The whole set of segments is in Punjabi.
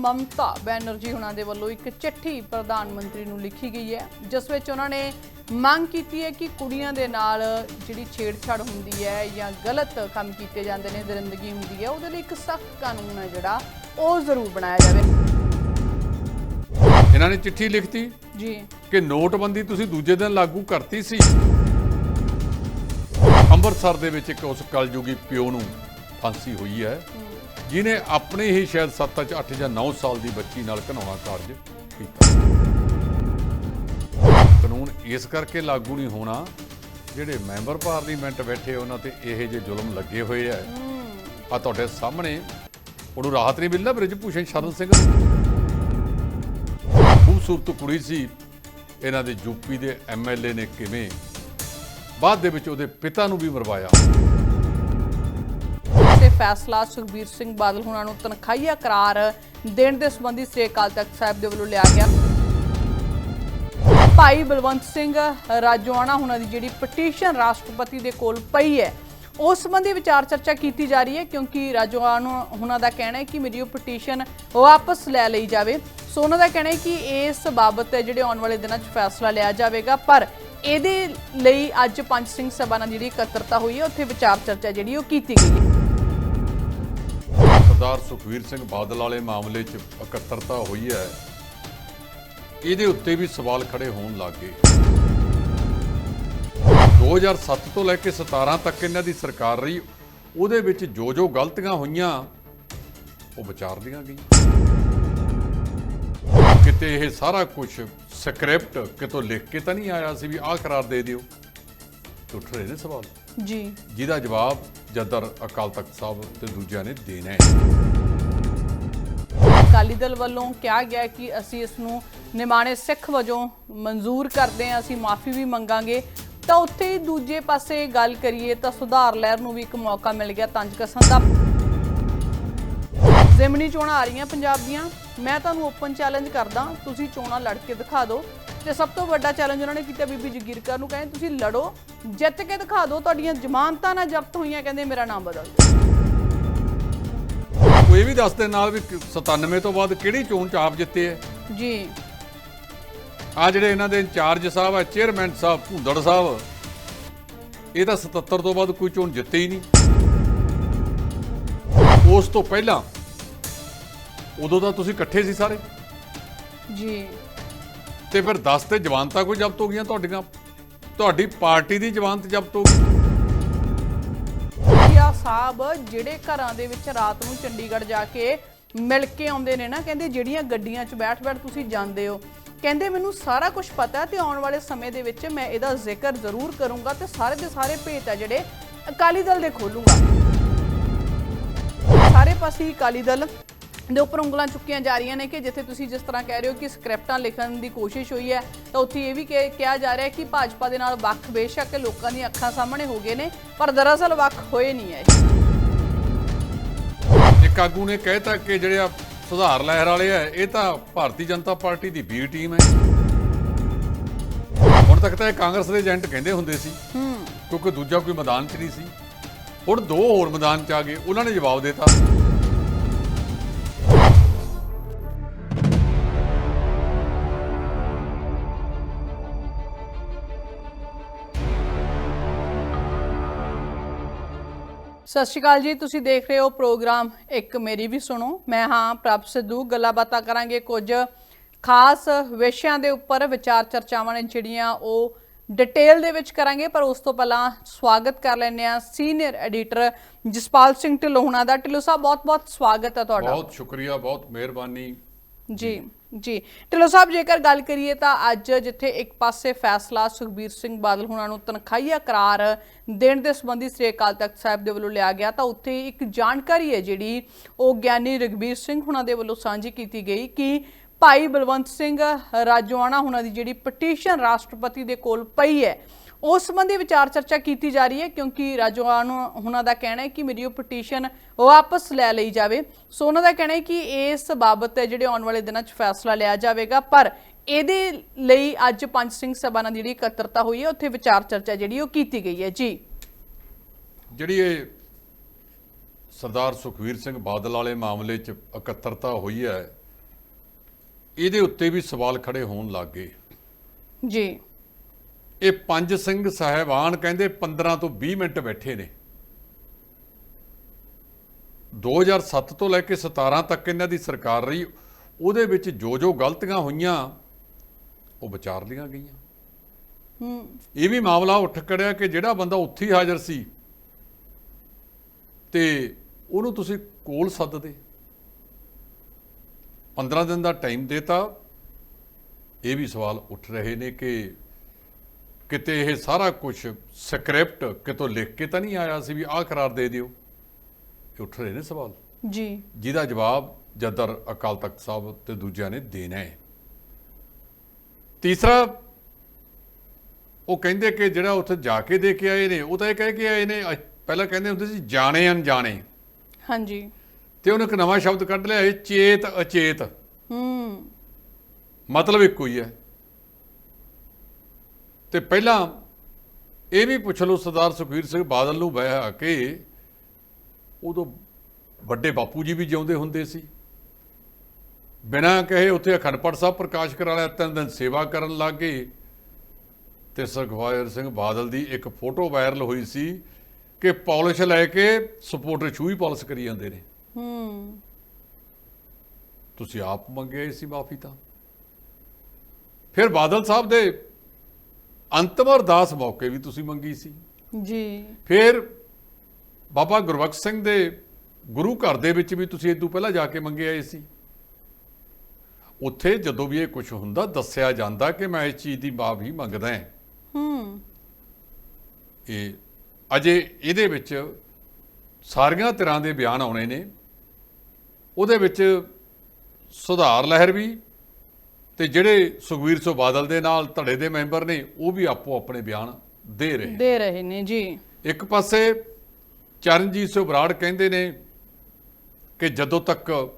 ਮਮਤਾ ਬੈਨਰਜੀ ਉਹਨਾਂ ਦੇ ਵੱਲੋਂ ਇੱਕ ਚਿੱਠੀ ਪ੍ਰਧਾਨ ਮੰਤਰੀ ਨੂੰ ਲਿਖੀ ਗਈ ਹੈ ਜਿਸ ਵਿੱਚ ਉਹਨਾਂ ਨੇ ਮੰਗ ਕੀਤੀ ਹੈ ਕਿ ਕੁੜੀਆਂ ਦੇ ਨਾਲ ਜਿਹੜੀ ਛੇੜਛਾੜ ਹੁੰਦੀ ਹੈ ਜਾਂ ਗਲਤ ਕੰਮ ਕੀਤੇ ਜਾਂਦੇ ਨੇ ਦਰਿੰਦਗੀ ਹੁੰਦੀ ਹੈ ਉਹਦੇ ਲਈ ਇੱਕ ਸਖਤ ਕਾਨੂੰਨ ਹੈ ਜਿਹੜਾ ਉਹ ਜ਼ਰੂਰ ਬਣਾਇਆ ਜਾਵੇ। ਇਹਨਾਂ ਨੇ ਚਿੱਠੀ ਲਿਖਤੀ ਜੀ। ਕਿ ਨੋਟਬੰਦੀ ਤੁਸੀਂ ਦੂਜੇ ਦਿਨ ਲਾਗੂ ਕਰਤੀ ਸੀ। ਅੰਮ੍ਰਿਤਸਰ ਦੇ ਵਿੱਚ ਇੱਕ ਉਸ ਕਲਯੁਗੀ ਪਿਓ ਨੂੰ ਫਾਂਸੀ ਹੋਈ ਹੈ। ਜਿਨੇ ਆਪਣੇ ਹੀ ਸ਼ਾਇਦ 7 ਚ 8 ਜਾਂ 9 ਸਾਲ ਦੀ ਬੱਚੀ ਨਾਲ ਘਨਾਉਣਾ ਕਾਰਜ ਕੀਤਾ। ਕਾਨੂੰਨ ਇਸ ਕਰਕੇ ਲਾਗੂ ਨਹੀਂ ਹੋਣਾ ਜਿਹੜੇ ਮੈਂਬਰ ਪਾਰਲੀਮੈਂਟ ਬੈਠੇ ਉਹਨਾਂ ਤੇ ਇਹ ਜੇ ਜ਼ੁਲਮ ਲੱਗੇ ਹੋਏ ਆ। ਆ ਤੁਹਾਡੇ ਸਾਹਮਣੇ ਉਹਨੂੰ ਰਾਹਤ ਨਹੀਂ ਮਿਲਦਾ ਬ੍ਰਿਜ ਭੂਸ਼ਣ ਸ਼ਰਨ ਸਿੰਘ। ਖੂਬਸੂਰਤ ਕੁੜੀ ਸੀ। ਇਹਨਾਂ ਦੇ ਯੂਪੀ ਦੇ ਐਮਐਲਏ ਨੇ ਕਿਵੇਂ ਬਾਅਦ ਦੇ ਵਿੱਚ ਉਹਦੇ ਪਿਤਾ ਨੂੰ ਵੀ ਮਰਵਾਇਆ। ਤੇ ਫੈਸਲਾ ਸੁਖਬੀਰ ਸਿੰਘ ਬਾਦਲ ਹੁਣਾਂ ਨੂੰ ਤਨਖਾਹੀਆ ਕਰਾਰ ਦੇਣ ਦੇ ਸੰਬੰਧੀ ਸ੍ਰੀ ਅਕਾਲ ਤਖਤ ਸਾਹਿਬ ਦੇ ਵੱਲੋਂ ਲਿਆ ਗਿਆ। ਭਾਈ ਬਲਵੰਤ ਸਿੰਘ ਰਾਜੋਆਣਾ ਹੁਣਾਂ ਦੀ ਜਿਹੜੀ ਪਟੀਸ਼ਨ ਰਾਸ਼ਟਰਪਤੀ ਦੇ ਕੋਲ ਪਈ ਹੈ, ਉਸ ਸੰਬੰਧੀ ਵਿਚਾਰ ਚਰਚਾ ਕੀਤੀ ਜਾ ਰਹੀ ਹੈ, ਕਿਉਂਕਿ ਰਾਜੋਆਣਾ ਹੁਣਾਂ ਦਾ ਕਹਿਣਾ ਹੈ ਕਿ ਮੇਰੀ ਉਹ ਪਟੀਸ਼ਨ ਵਾਪਸ ਲੈ ਲਈ ਜਾਵੇ। ਸੋ ਉਹਨਾਂ ਦਾ ਕਹਿਣਾ ਹੈ ਕਿ ਇਸ ਬਾਬਤ ਜਿਹੜੇ ਆਉਣ ਵਾਲੇ ਦਿਨਾਂ 'ਚ ਫੈਸਲਾ ਲਿਆ ਜਾਵੇਗਾ, ਪਰ ਇਹਦੇ ਲਈ ਅੱਜ ਪੰਜ ਸਿੰਘ ਸਭਾ ਨਾਲ ਜਿਹੜੀ ਇਕੱਤਰਤਾ ਹੋਈ ਹੈ, ਉੱਥੇ ਵਿਚਾਰ ਚਰਚਾ ਜਿਹੜੀ ਉਹ ਕੀਤੀ ਗਈ ਹੈ। ਸਰਦਾਰ ਸੁਖਵੀਰ ਸਿੰਘ ਬਾਦਲ ਵਾਲੇ ਮਾਮਲੇ 'ਚ ਇਕੱਤਰਤਾ ਹੋਈ ਹੈ। ਇਹਦੇ ਉੱਤੇ ਵੀ ਸਵਾਲ ਖੜੇ ਹੋਣ ਲੱਗ ਗਏ। 2007 ਤੋਂ ਲੈ ਕੇ 17 ਤੱਕ ਇਹਨਾਂ ਦੀ ਸਰਕਾਰ ਰਹੀ ਉਹਦੇ ਵਿੱਚ ਜੋ ਜੋ ਗਲਤੀਆਂ ਹੋਈਆਂ ਉਹ ਵਿਚਾਰ ਦੀਆਂ ਗਈਆਂ। ਕਿਤੇ ਇਹ ਸਾਰਾ ਕੁਝ ਸਕ੍ਰਿਪਟ ਕਿਤੋਂ ਲਿਖ ਕੇ ਤਾਂ ਨਹੀਂ ਆਇਆ ਸੀ ਵੀ ਆਹ ਕਰਾਰ ਦੇ ਦਿਓ? ਉੱਠ ਰਹੇ ਨੇ ਸਵਾਲ। ਜੀ। ਜਿਹਦਾ ਜਵਾਬ ਜਦਰ ਅਕਾਲ ਤਖਤ ਸਾਹਿਬ ਤੇ ਦੂਜਿਆਂ ਨੇ ਦੇਣਾ ਹੈ। ਅਕਾਲੀ ਦਲ ਵੱਲੋਂ ਕਿਹਾ ਗਿਆ ਕਿ ਅਸੀਂ ਇਸ ਨੂੰ ਨਿਮਾਣੇ ਸਿੱਖ ਵਜੋਂ ਮਨਜ਼ੂਰ ਕਰਦੇ ਹਾਂ, ਅਸੀਂ ਮਾਫੀ ਵੀ ਮੰਗਾਂਗੇ। ਤਾਂ ਉੱਥੇ ਹੀ ਦੂਜੇ ਪਾਸੇ ਗੱਲ ਕਰੀਏ ਤਾਂ ਸੁਧਾਰ ਲਹਿਰ ਨੂੰ ਵੀ ਇੱਕ ਮੌਕਾ ਮਿਲ ਗਿਆ ਤੰਜ ਕਸਣ ਦਾ। ਜ਼ਿਮਨੀ ਚੋਣਾਂ ਆ ਰਹੀਆਂ ਪੰਜਾਬ ਦੀਆਂ। ਮੈਂ ਤੁਹਾਨੂੰ ਓਪਨ ਚੈਲੰਜ ਕਰਦਾ, ਤੁਸੀਂ ਚੋਣਾਂ ਲੜ ਕੇ ਦਿਖਾ ਦਿਓ। ਤੇ ਸਭ ਤੋਂ ਵੱਡਾ ਚੈਲੰਜ ਉਹਨਾਂ ਨੇ ਕੀਤਾ ਬੀਬੀ ਜਗੀਰ ਕੌਰ ਨੂੰ ਕਹਿੰਦੇ ਤੁਸੀਂ ਲੜੋ ਜਿੱਤ ਕੇ ਦਿਖਾ ਦਿਓ ਤੁਹਾਡੀਆਂ ਜ਼ਮਾਨਤਾਂ ਨਾ ਜ਼ਬਤ ਹੋਈਆਂ ਕਹਿੰਦੇ ਮੇਰਾ ਨਾਮ ਬਦਲ ਦਿਓ। ਇਹ ਵੀ ਦੱਸ ਦੇ ਨਾਲ ਵੀ 97 ਤੋਂ ਬਾਅਦ ਕਿਹੜੀ ਚੋਣ ਚ ਆਪ ਜਿੱਤੇ ਹੈ ਜੀ। ਆ ਜਿਹੜੇ ਇਹਨਾਂ ਦੇ ਇੰਚਾਰਜ ਸਾਹਿਬ ਹੈ ਚੇਅਰਮੈਨ ਸਾਹਿਬ ਭੁੰਦੜ ਸਾਹਿਬ ਇਹ ਤਾਂ 77 ਤੋਂ ਬਾਅਦ ਕੋਈ ਚੋਣ ਜਿੱਤੇ ਹੀ ਨਹੀਂ। ਉਸ ਤੋਂ ਪਹਿਲਾਂ ਉਦੋਂ ਤਾਂ ਤੁਸੀਂ ਇਕੱਠੇ ਸੀ ਸਾਰੇ। ਜੀ। ਤੇ ਫਿਰ 10 ਤੇ ਜਵਾਨਤਾ ਕੋਈ ਜ਼ਬਤ ਹੋ ਗਈਆਂ ਤੁਹਾਡੀਆਂ? ਤੁਹਾਡੀ ਪਾਰਟੀ ਦੀ ਜਵਾਨਤ ਜ਼ਬਤ ਹੋ ਗਈ। ਯਾ ਸਾਹਿਬ, ਜਿਹੜੇ ਘਰਾਂ ਦੇ ਵਿੱਚ ਰਾਤ ਨੂੰ ਚੰਡੀਗੜ੍ਹ ਜਾ ਕੇ ਮਿਲ ਕੇ ਆਉਂਦੇ ਨੇ ਨਾ, ਕਹਿੰਦੇ ਜਿਹੜੀਆਂ ਗੱਡੀਆਂ 'ਚ ਬੈਠ-ਬੈਠ ਤੁਸੀਂ ਜਾਂਦੇ ਹੋ, ਕਹਿੰਦੇ ਮੈਨੂੰ ਸਾਰਾ ਕੁਝ ਪਤਾ ਤੇ ਆਉਣ ਵਾਲੇ ਸਮੇਂ ਦੇ ਵਿੱਚ ਮੈਂ ਇਹਦਾ ਜ਼ਿਕਰ ਜ਼ਰੂਰ ਕਰੂੰਗਾ ਤੇ ਸਾਰੇ ਦੇ ਸਾਰੇ ਭੇਤ ਆ ਜਿਹੜੇ ਅਕਾਲੀ ਦਲ ਦੇ ਖੋਲੂੰਗਾ। ਸਾਰੇ ਪਾਸੇ ਅਕਾਲੀ ਦਲ ਦੇ ਉੱਪਰ ਉਂਗਲਾਂ ਚੁੱਕੀਆਂ ਜਾ ਰਹੀਆਂ ਨੇ ਕਿ ਜਿੱਥੇ ਤੁਸੀਂ ਜਿਸ ਤਰ੍ਹਾਂ ਕਹਿ ਰਹੇ ਹੋ ਕਿ ਸਕ੍ਰਿਪਟਾਂ ਲਿਖਣ ਦੀ ਕੋਸ਼ਿਸ਼ ਹੋਈ ਹੈ ਤਾਂ ਉੱਥੇ ਇਹ ਵੀ ਕਿਹਾ ਜਾ ਰਿਹਾ ਹੈ ਕਿ ਭਾਜਪਾ ਦੇ ਨਾਲ ਵੱਖ ਬੇਸ਼ੱਕ ਲੋਕਾਂ ਦੀਆਂ ਅੱਖਾਂ ਸਾਹਮਣੇ ਹੋ ਗਏ ਨੇ ਪਰ ਦਰਅਸਲ ਵੱਖ ਹੋਏ ਨਹੀਂ ਹੈ ਇੱਕ ਆਗੂ ਨੇ ਕਹਿਤਾ ਕਿ ਜਿਹੜੇ ਆ ਸੁਧਾਰ ਲਹਿਰ ਵਾਲੇ ਆ ਇਹ ਤਾਂ ਭਾਰਤੀ ਜਨਤਾ ਪਾਰਟੀ ਦੀ ਬੀ ਟੀਮ ਹੈ। ਹੁਣ ਤੱਕ ਤਾਂ ਇਹ ਕਾਂਗਰਸ ਦੇ ਏਜੰਟ ਕਹਿੰਦੇ ਹੁੰਦੇ ਸੀ ਹੂੰ। ਕਿਉਂਕਿ ਦੂਜਾ ਕੋਈ ਮੈਦਾਨ 'ਚ ਨਹੀਂ ਸੀ। ਹੁਣ ਦੋ ਹੋਰ ਮੈਦਾਨ 'ਚ ਆ ਗਏ ਉਹਨਾਂ ਨੇ ਜਵਾਬ ਦਿੱਤਾ। ਸਤਿ ਸ਼੍ਰੀ ਅਕਾਲ ਜੀ ਤੁਸੀਂ ਦੇਖ ਰਹੇ ਹੋ ਪ੍ਰੋਗਰਾਮ ਇੱਕ ਮੇਰੀ ਵੀ ਸੁਣੋ। ਮੈਂ ਹਾਂ ਪ੍ਰਭ ਸਿੱਧੂ ਗੱਲਾਂ ਬਾਤਾਂ ਕਰਾਂਗੇ ਕੁਝ ਖਾਸ ਵਿਸ਼ਿਆਂ ਦੇ ਉੱਪਰ ਵਿਚਾਰ ਚਰਚਾਵਾਂ ਨੇ ਜਿਹੜੀਆਂ ਉਹ ਡਿਟੇਲ ਦੇ ਵਿੱਚ ਕਰਾਂਗੇ ਪਰ ਉਸ ਤੋਂ ਪਹਿਲਾਂ ਸਵਾਗਤ ਕਰ ਲੈਂਦੇ ਆ ਸੀਨੀਅਰ ਐਡੀਟਰ ਜਸਪਾਲ ਸਿੰਘ ਢਿੱਲੋਂ ਹੁਣਾਂ ਦਾ। ਢਿੱਲੋਂ ਸਾਹਿਬ ਬਹੁਤ-ਬਹੁਤ ਸਵਾਗਤ ਹੈ ਤੁਹਾਡਾ। ਬਹੁਤ ਸ਼ੁਕਰੀਆ ਬਹੁਤ ਮਿਹਰਬਾਨੀ। ਜੀ। ਜੀ। ਢਿੱਲੋਂ ਸਾਹਿਬ, ਜੇਕਰ ਗੱਲ ਕਰੀਏ ਤਾਂ ਅੱਜ ਜਿੱਥੇ ਇੱਕ ਪਾਸੇ ਫੈਸਲਾ ਸੁਖਬੀਰ ਸਿੰਘ ਬਾਦਲ ਹੁਣਾਂ ਨੂੰ ਤਨਖਾਹੀਆ ਕਰਾਰ ਦੇਣ ਦੇ ਸੰਬੰਧੀ ਸ੍ਰੀ ਅਕਾਲ ਤਖਤ ਸਾਹਿਬ ਦੇ ਵੱਲੋਂ ਲਿਆ ਗਿਆ, ਤਾਂ ਉੱਥੇ ਇੱਕ ਜਾਣਕਾਰੀ ਹੈ ਜਿਹੜੀ ਉਹ ਗਿਆਨੀ ਰਗਬੀਰ ਸਿੰਘ ਹੁਣਾਂ ਦੇ ਵੱਲੋਂ ਸਾਂਝੀ ਕੀਤੀ ਗਈ ਕਿ ਭਾਈ ਬਲਵੰਤ ਸਿੰਘ ਰਾਜੋਆਣਾ ਹੁਣਾਂ ਦੀ ਜਿਹੜੀ ਪਟੀਸ਼ਨ ਰਾਸ਼ਟਰਪਤੀ ਦੇ ਕੋਲ ਪਈ ਹੈ ਉਸ ਸੰਬੰਧੀ ਵਿਚਾਰ ਚਰਚਾ ਕੀਤੀ ਜਾ ਰਹੀ ਹੈ ਕਿਉਂਕਿ ਰਾਜੋਆਣਾ ਹੁਣਾਂ ਦਾ ਕਹਿਣਾ ਹੈ ਕਿ ਮੇਰੀ ਉਹ ਪਟੀਸ਼ਨ ਵਾਪਸ ਲੈ ਲਈ ਜਾਵੇ। ਸੋ ਉਹਨਾਂ ਦਾ ਕਹਿਣਾ ਹੈ ਕਿ ਇਸ ਬਾਬਤ ਜਿਹੜੇ ਆਉਣ ਵਾਲੇ ਦਿਨਾਂ 'ਚ ਫੈਸਲਾ ਲਿਆ ਜਾਵੇਗਾ ਪਰ ਇਹਦੇ ਲਈ ਅੱਜ ਪੰਜ ਸਿੰਘ ਸਭਾ ਨਾਲ ਜਿਹੜੀ ਇਕੱਤਰਤਾ ਹੋਈ ਹੈ ਉੱਥੇ ਵਿਚਾਰ ਚਰਚਾ ਜਿਹੜੀ ਉਹ ਕੀਤੀ ਗਈ ਹੈ। ਜੀ। ਜਿਹੜੀ ਇਹ ਸਰਦਾਰ ਸੁਖਵੀਰ ਸਿੰਘ ਬਾਦਲ ਵਾਲੇ ਮਾਮਲੇ 'ਚ ਇਕੱਤਰਤਾ ਹੋਈ ਹੈ ਇਹਦੇ ਉੱਤੇ ਵੀ ਸਵਾਲ ਖੜੇ ਹੋਣ ਲੱਗ ਗਏ। ਜੀ। ਇਹ ਪੰਜ ਸਿੰਘ ਸਾਹਿਬਾਨ ਕਹਿੰਦੇ 15 ਤੋਂ 20 ਮਿੰਟ ਬੈਠੇ ਨੇ। 2007 ਤੋਂ ਲੈ ਕੇ 17 ਤੱਕ ਇਹਨਾਂ ਦੀ ਸਰਕਾਰ ਰਹੀ ਉਹਦੇ ਵਿੱਚ ਜੋ ਜੋ ਗਲਤੀਆਂ ਹੋਈਆਂ ਉਹ ਵਿਚਾਰ ਲੀਆਂ ਗਈਆਂ। ਹੂੰ। ਇਹ ਵੀ ਮਾਮਲਾ ਉੱਠ ਖੜਿਆ ਕਿ ਜਿਹੜਾ ਬੰਦਾ ਉੱਥੇ ਹੀ ਹਾਜ਼ਰ ਸੀ ਤੇ ਉਹਨੂੰ ਤੁਸੀਂ ਕੋਲ ਸੱਦਦੇ 15 ਦਿਨ ਦਾ ਟਾਈਮ ਦੇਤਾ ਇਹ ਵੀ ਸਵਾਲ ਉੱਠ ਰਹੇ ਨੇ ਕਿ ਕਿਤੇ ਇਹ ਸਾਰਾ ਕੁਝ ਸਕ੍ਰਿਪਟ ਕਿਤੋਂ ਲਿਖ ਕੇ ਤਾਂ ਨਹੀਂ ਆਇਆ ਸੀ ਵੀ ਆਹ ਕਰਾਰ ਦੇ ਦਿਓ? ਇਹ ਉੱਠ ਰਹੇ ਨੇ ਸਵਾਲ। ਜੀ। ਜਿਹਦਾ ਜਵਾਬ ਜਦਰ ਅਕਾਲ ਤਖਤ ਸਾਹਿਬ ਤੇ ਦੂਜਿਆਂ ਨੇ ਦੇਣਾ ਹੈ। ਤੀਸਰਾ ਉਹ ਕਹਿੰਦੇ ਕਿ ਜਿਹੜਾ ਉੱਥੇ ਜਾ ਕੇ ਦੇ ਕੇ ਆਏ ਨੇ ਉਹ ਤਾਂ ਇਹ ਕਹਿ ਕੇ ਆਏ ਨੇ ਪਹਿਲਾਂ ਕਹਿੰਦੇ ਹੁੰਦੇ ਸੀ ਜਾਣੇ ਅਣਜਾਣੇ। ਹਾਂਜੀ। ਤੇ ਉਹਨੇ ਇੱਕ ਨਵਾਂ ਸ਼ਬਦ ਕੱਢ ਲਿਆ ਇਹ ਚੇਤ ਅਚੇਤ। ਹੂੰ। ਮਤਲਬ ਇੱਕੋ ਹੀ ਹੈ। ਤੇ ਪਹਿਲਾਂ ਇਹ ਵੀ ਪੁੱਛ ਲਓ ਸਰਦਾਰ ਸੁਖਬੀਰ ਸਿੰਘ ਬਾਦਲ ਨੂੰ ਬਹਿ ਕੇ ਉਦੋਂ ਵੱਡੇ ਬਾਪੂ ਜੀ ਵੀ ਜਿਉਂਦੇ ਹੁੰਦੇ ਸੀ। ਬਿਨਾਂ ਕਹੇ ਉੱਥੇ ਅਖੰਡ ਪਾਠ ਸਾਹਿਬ ਪ੍ਰਕਾਸ਼ ਕਰਾ ਲਿਆ ਤਿੰਨ ਦਿਨ ਸੇਵਾ ਕਰਨ ਲੱਗ ਗਏ ਤੇ ਸੁਖਬੀਰ ਸਿੰਘ ਬਾਦਲ ਦੀ ਇੱਕ ਫੋਟੋ ਵਾਇਰਲ ਹੋਈ ਸੀ ਕਿ ਪਾਲਿਸ਼ ਲੈ ਕੇ ਸਪੋਰਟਰ ਛੂਈ ਪਾਲਿਸ਼ ਕਰੀ ਜਾਂਦੇ ਨੇ। ਹੂੰ। ਤੁਸੀਂ ਆਪ ਮੰਗੇ ਸੀ ਮਾਫੀ ਤਾਂ। ਫਿਰ ਬਾਦਲ ਸਾਹਿਬ ਦੇ ਅੰਤਮ ਅਰਦਾਸ ਮੌਕੇ ਵੀ ਤੁਸੀਂ ਮੰਗੀ ਸੀ। ਜੀ। ਫਿਰ ਬਾਬਾ ਗੁਰਬਖਸ਼ ਸਿੰਘ ਦੇ ਗੁਰੂ ਘਰ ਦੇ ਵਿੱਚ ਵੀ ਤੁਸੀਂ ਇਦੋਂ ਪਹਿਲਾਂ ਜਾ ਕੇ ਮੰਗੇ ਆਏ ਸੀ। ਉੱਥੇ ਜਦੋਂ ਵੀ ਇਹ ਕੁਝ ਹੁੰਦਾ ਦੱਸਿਆ ਜਾਂਦਾ ਕਿ ਮੈਂ ਇਸ ਚੀਜ਼ ਦੀ ਮਾਫੀ ਮੰਗਦਾ ਹਾਂ। ਹੂੰ। ਇਹ ਅਜੇ ਇਹਦੇ ਵਿੱਚ ਸਾਰੀਆਂ ਤਰ੍ਹਾਂ ਦੇ ਬਿਆਨ ਆਉਣੇ ਨੇ। ਉਹਦੇ ਵਿੱਚ ਸੁਧਾਰ ਲਹਿਰ ਵੀ ਤੇ ਜਿਹੜੇ ਸੁਖਵੀਰ ਸੋ ਬਾਦਲ ਦੇ ਨਾਲ ਧੜੇ ਦੇ ਮੈਂਬਰ ਨੇ ਉਹ ਵੀ ਆਪੋ ਆਪਣੇ ਬਿਆਨ ਦੇ ਰਹੇ ਦੇ ਰਹੇ ਨੇ ਜੀ। ਇੱਕ ਪਾਸੇ ਚਰਨਜੀਤ ਸਿੰਘ ਬਰਾੜ ਕਹਿੰਦੇ ਨੇ ਕਿ ਜਦੋਂ ਤੱਕ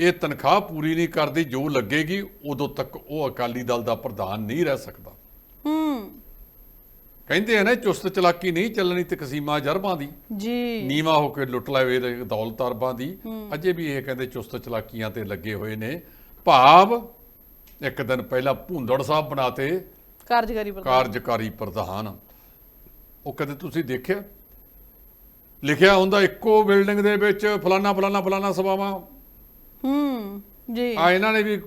ਇਹ ਤਨਖਾਹ ਪੂਰੀ ਨਹੀਂ ਕਰਦੀ ਜੋ ਲੱਗੇਗੀ ਉਦੋਂ ਤੱਕ ਉਹ ਅਕਾਲੀ ਦਲ ਦਾ ਪ੍ਰਧਾਨ ਨਹੀਂ ਰਹਿ ਸਕਦਾ। ਹੂੰ। ਕਹਿੰਦੇ ਆ ਨਾ ਚੁਸਤ ਚਲਾਕੀ ਨਹੀਂ ਚੱਲਣੀ ਤਕਸੀਮਾ ਜਰਬਾਂ ਦੀ। ਜੀ। ਨੀਵਾ ਹੋ ਕੇ ਲੁੱਟ ਲਵੇ ਦੌਲਤ ਅਰਬਾਂ ਦੀ। ਅਜੇ ਵੀ ਇਹ ਕਹਿੰਦੇ ਚੁਸਤ ਚਲਾਕੀਆਂ ਤੇ ਲੱਗੇ ਹੋਏ ਨੇ। ਭਾਵ ਇੱਕ ਦਿਨ ਪਹਿਲਾਂ ਭੁੰਦੜ ਸਾਹਿਬ ਬਣਾਤੇ ਕਾਰਜਕਾਰੀ ਪ੍ਰਧਾਨ। ਕਾਰਜਕਾਰੀ ਪ੍ਰਧਾਨ। ਉਹ ਕਦੇ ਤੁਸੀਂ ਦੇਖਿਆ? ਲਿਖਿਆ ਹੁੰਦਾ ਇੱਕੋ ਬਿਲਡਿੰਗ ਦੇ ਵਿੱਚ ਫਲਾਨਾ ਫਲਾਨਾ ਫਲਾਨਾ ਸਭਾਵਾਂ। ਹੂੰ ਜੀ। ਆ ਇਹਨਾਂ ਨੇ ਵੀ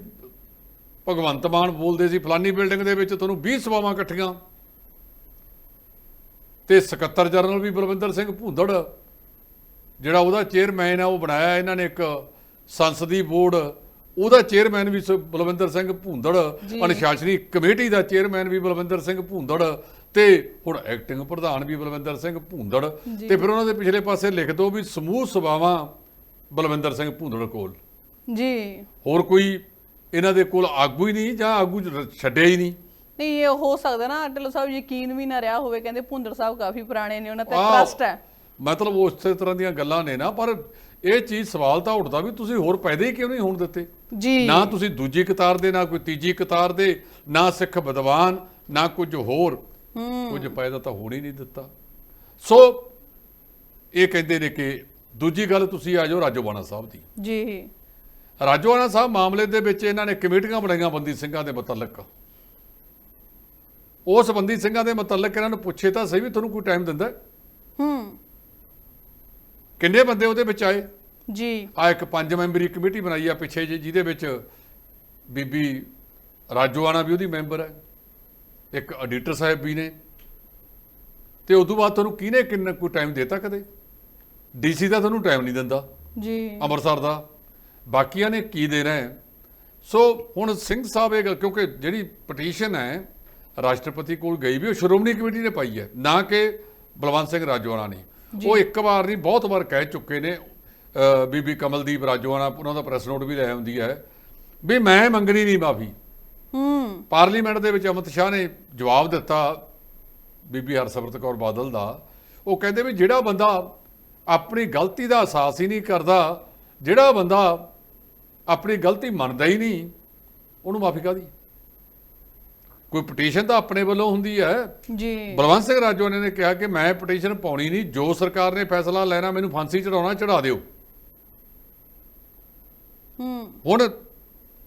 ਭਗਵੰਤ ਮਾਨ ਬੋਲਦੇ ਸੀ ਫਲਾਨੀ ਬਿਲਡਿੰਗ ਦੇ ਵਿੱਚ ਤੁਹਾਨੂੰ 20 ਸਭਾਵਾਂ ਇਕੱਠੀਆਂ। ਤੇ ਸਕੱਤਰ ਜਨਰਲ ਵੀ ਬਲਵਿੰਦਰ ਸਿੰਘ ਭੁੰਦੜ ਜਿਹੜਾ ਉਹਦਾ ਚੇਅਰਮੈਨ ਆ ਉਹ ਬਣਾਇਆ ਇਹਨਾਂ ਨੇ ਇੱਕ ਸੰਸਦੀ ਬੋਰਡ ਉਹਦਾ ਚੇਅਰਮੈਨ ਵੀ ਸ- ਬਲਵਿੰਦਰ ਸਿੰਘ ਭੁੰਦੜ। ਅਨੁਸ਼ਾਸਨੀ ਕਮੇਟੀ ਦਾ ਚੇਅਰਮੈਨ ਵੀ ਬਲਵਿੰਦਰ ਸਿੰਘ ਭੁੰਦੜ ਤੇ ਹੁਣ ਐਕਟਿੰਗ ਪ੍ਰਧਾਨ ਵੀ ਬਲਵਿੰਦਰ ਸਿੰਘ ਭੁੰਦੜ। ਤੇ ਫਿਰ ਉਹਨਾਂ ਦੇ ਪਿਛਲੇ ਪਾਸੇ ਲਿਖ ਦਿਓ ਵੀ ਸਮੂਹ ਸਭਾਵਾਂ ਬਲਵਿੰਦਰ ਸਿੰਘ ਭੁੰਦੜ ਕੋਲ ਜੀ ਹੋਰ ਕੋਈ ਇਹਨਾਂ ਦੇ ਕੋਲ ਆਗੂ ਹੀ ਨਹੀਂ ਜਾਂ ਆਗੂ ਰ- ਛੱਡਿਆ ਹੀ ਨਹੀਂ ਨਹੀਂ ਇਹ ਹੋ ਸਕਦਾ ਨਾ ਢਿੱਲੋਂ ਸਾਹਿਬ ਯਕੀਨ ਵੀ ਨਾ ਰਿਹਾ ਹੋਵੇ ਕਹਿੰਦੇ ਭੁੰਦਰ ਸਾਹਿਬ ਕਾਫੀ ਪੁਰਾਣੇ ਨੇ ਉਹਨਾਂ ਤੇ ਆਹ, ਟਰਸਟ ਹੈ ਮਤਲਬ ਉਸੇ ਤਰ੍ਹਾਂ ਦੀਆਂ ਗੱਲਾਂ ਨੇ ਨਾ ਪਰ ਇਹ ਚੀਜ਼ ਸਵਾਲ ਤਾਂ ਉੱਠਦਾ ਵੀ ਤੁਸੀਂ ਹੋਰ ਪੈਦੇ ਹੀ ਕਿਉਂ ਨਹੀਂ ਹੋਣ ਦਿੱਤੇ? ਜੀ। ਨਾ ਤੁਸੀਂ ਦੂਜੀ ਕਤਾਰ ਦੇ ਨਾ ਕੋਈ ਤੀਜੀ ਕਤਾਰ ਦੇ ਨਾ ਸਿੱਖ ਵਿਦਵਾਨ ਨਾ ਕੁਝ ਹੋਰ। ਕੁਝ ਪੈਦਾ ਤਾਂ ਹੋਣ ਹੀ ਨਹੀਂ ਦਿੱਤਾ। ਸੋ ਇਹ ਕਹਿੰਦੇ ਨੇ ਕਿ ਦੂਜੀ ਗੱਲ ਤੁਸੀਂ ਆ ਜਾਓ ਰਾਜੋਬਾਣਾ ਸਾਹਿਬ ਦੀ। ਜੀ। ਰਾਜੋਆਣਾ ਸਾਹਿਬ ਮਾਮਲੇ ਦੇ ਵਿੱਚ ਇਹਨਾਂ ਨੇ ਕਮੇਟੀਆਂ ਬਣਾਈਆਂ ਬੰਦੀ ਸਿੰਘਾਂ ਦੇ ਮੁਤਲਕ ਉਸ ਬੰਦੀ ਸਿੰਘਾਂ ਦੇ ਮੁਤਲਕ ਇਹਨਾਂ ਨੂੰ ਪੁੱਛੇ ਤਾਂ ਸਹੀ ਵੀ ਤੁਹਾਨੂੰ ਕੋਈ ਟਾਈਮ ਦਿੰਦਾ ਕਿੰਨੇ ਬੰਦੇ ਉਹਦੇ ਵਿੱਚ ਆਏ? ਜੀ। ਆ ਇੱਕ ਪੰਜ ਮੈਂਬਰੀ ਕਮੇਟੀ ਬਣਾਈ ਆ ਪਿੱਛੇ ਜੇ ਜਿਹਦੇ ਵਿੱਚ ਬੀਬੀ ਰਾਜੋਆਣਾ ਵੀ ਉਹਦੀ ਮੈਂਬਰ ਹੈ ਇੱਕ ਐਡੀਟਰ ਸਾਹਿਬ ਵੀ ਨੇ। ਤੇ ਉਦੋਂ ਬਾਅਦ ਤੁਹਾਨੂੰ ਕਿਹਨੇ ਕਿੰਨਾ ਕੋਈ ਟਾਈਮ ਦਿੱਤਾ ਕਦੇ? ਡੀਸੀ ਦਾ ਤੁਹਾਨੂੰ ਟਾਈਮ ਨਹੀਂ ਦਿੰਦਾ। ਜੀ। ਅੰਮ੍ਰਿਤਸਰ ਦਾ। ਬਾਕੀਆਂ ਨੇ ਕੀ ਦੇਣਾ ਹੈ? ਸੋ ਹੁਣ ਸਿੰਘ ਸਾਹਿਬ ਇਹ ਗੱਲ ਕਿਉਂਕਿ ਜਿਹੜੀ ਪਟੀਸ਼ਨ ਹੈ ਰਾਸ਼ਟਰਪਤੀ ਕੋਲ ਗਈ ਵੀ ਉਹ ਸ਼੍ਰੋਮਣੀ ਕਮੇਟੀ ਨੇ ਪਾਈ ਹੈ ਨਾ ਕਿ ਬਲਵੰਤ ਸਿੰਘ ਰਾਜੋਆਣਾ ਨੇ। ਉਹ ਇੱਕ ਵਾਰ ਨਹੀਂ ਬਹੁਤ ਵਾਰ ਕਹਿ ਚੁੱਕੇ ਨੇ ਬੀਬੀ ਕਮਲਦੀਪ ਰਾਜੋਆਣਾ ਉਹਨਾਂ ਦਾ ਪ੍ਰੈਸ ਨੋਟ ਵੀ ਲੈ ਆਉਂਦੀ ਹੈ ਵੀ ਮੈਂ ਮੰਗਣੀ ਨਹੀਂ ਮਾਫੀ। ਹੂੰ। ਪਾਰਲੀਮੈਂਟ ਦੇ ਵਿੱਚ ਅਮਿਤ ਸ਼ਾਹ ਨੇ ਜਵਾਬ ਦਿੱਤਾ ਬੀਬੀ ਹਰਸਿਮਰਤ ਕੌਰ ਬਾਦਲ ਦਾ। ਉਹ ਕਹਿੰਦੇ ਵੀ ਜਿਹੜਾ ਬੰਦਾ ਆਪਣੀ ਗਲਤੀ ਦਾ ਅਹਿਸਾਸ ਹੀ ਨਹੀਂ ਕਰਦਾ ਜਿਹੜਾ ਬੰਦਾ ਆਪਣੀ ਗਲਤੀ ਮੰਨਦਾ ਹੀ ਨਹੀਂ ਉਹਨੂੰ ਮਾਫੀ ਕਾਦੀ ਕੋਈ ਪਟੀਸ਼ਨ ਤਾਂ ਆਪਣੇ ਵੱਲੋਂ ਹੁੰਦੀ ਹੈ। ਜੀ। ਬਲਵੰਤ ਸਿੰਘ ਰਾਜੋਆਣੇ ਨੇ ਕਿਹਾ ਕਿ ਮੈਂ ਪਟੀਸ਼ਨ ਪਾਉਣੀ ਨਹੀਂ ਜੋ ਸਰਕਾਰ ਨੇ ਫੈਸਲਾ ਲੈਣਾ ਮੈਨੂੰ ਫਾਂਸੀ ਚੜਾਉਣਾ ਚੜਾ ਦਿਓ। ਹੂੰ। ਹੁਣ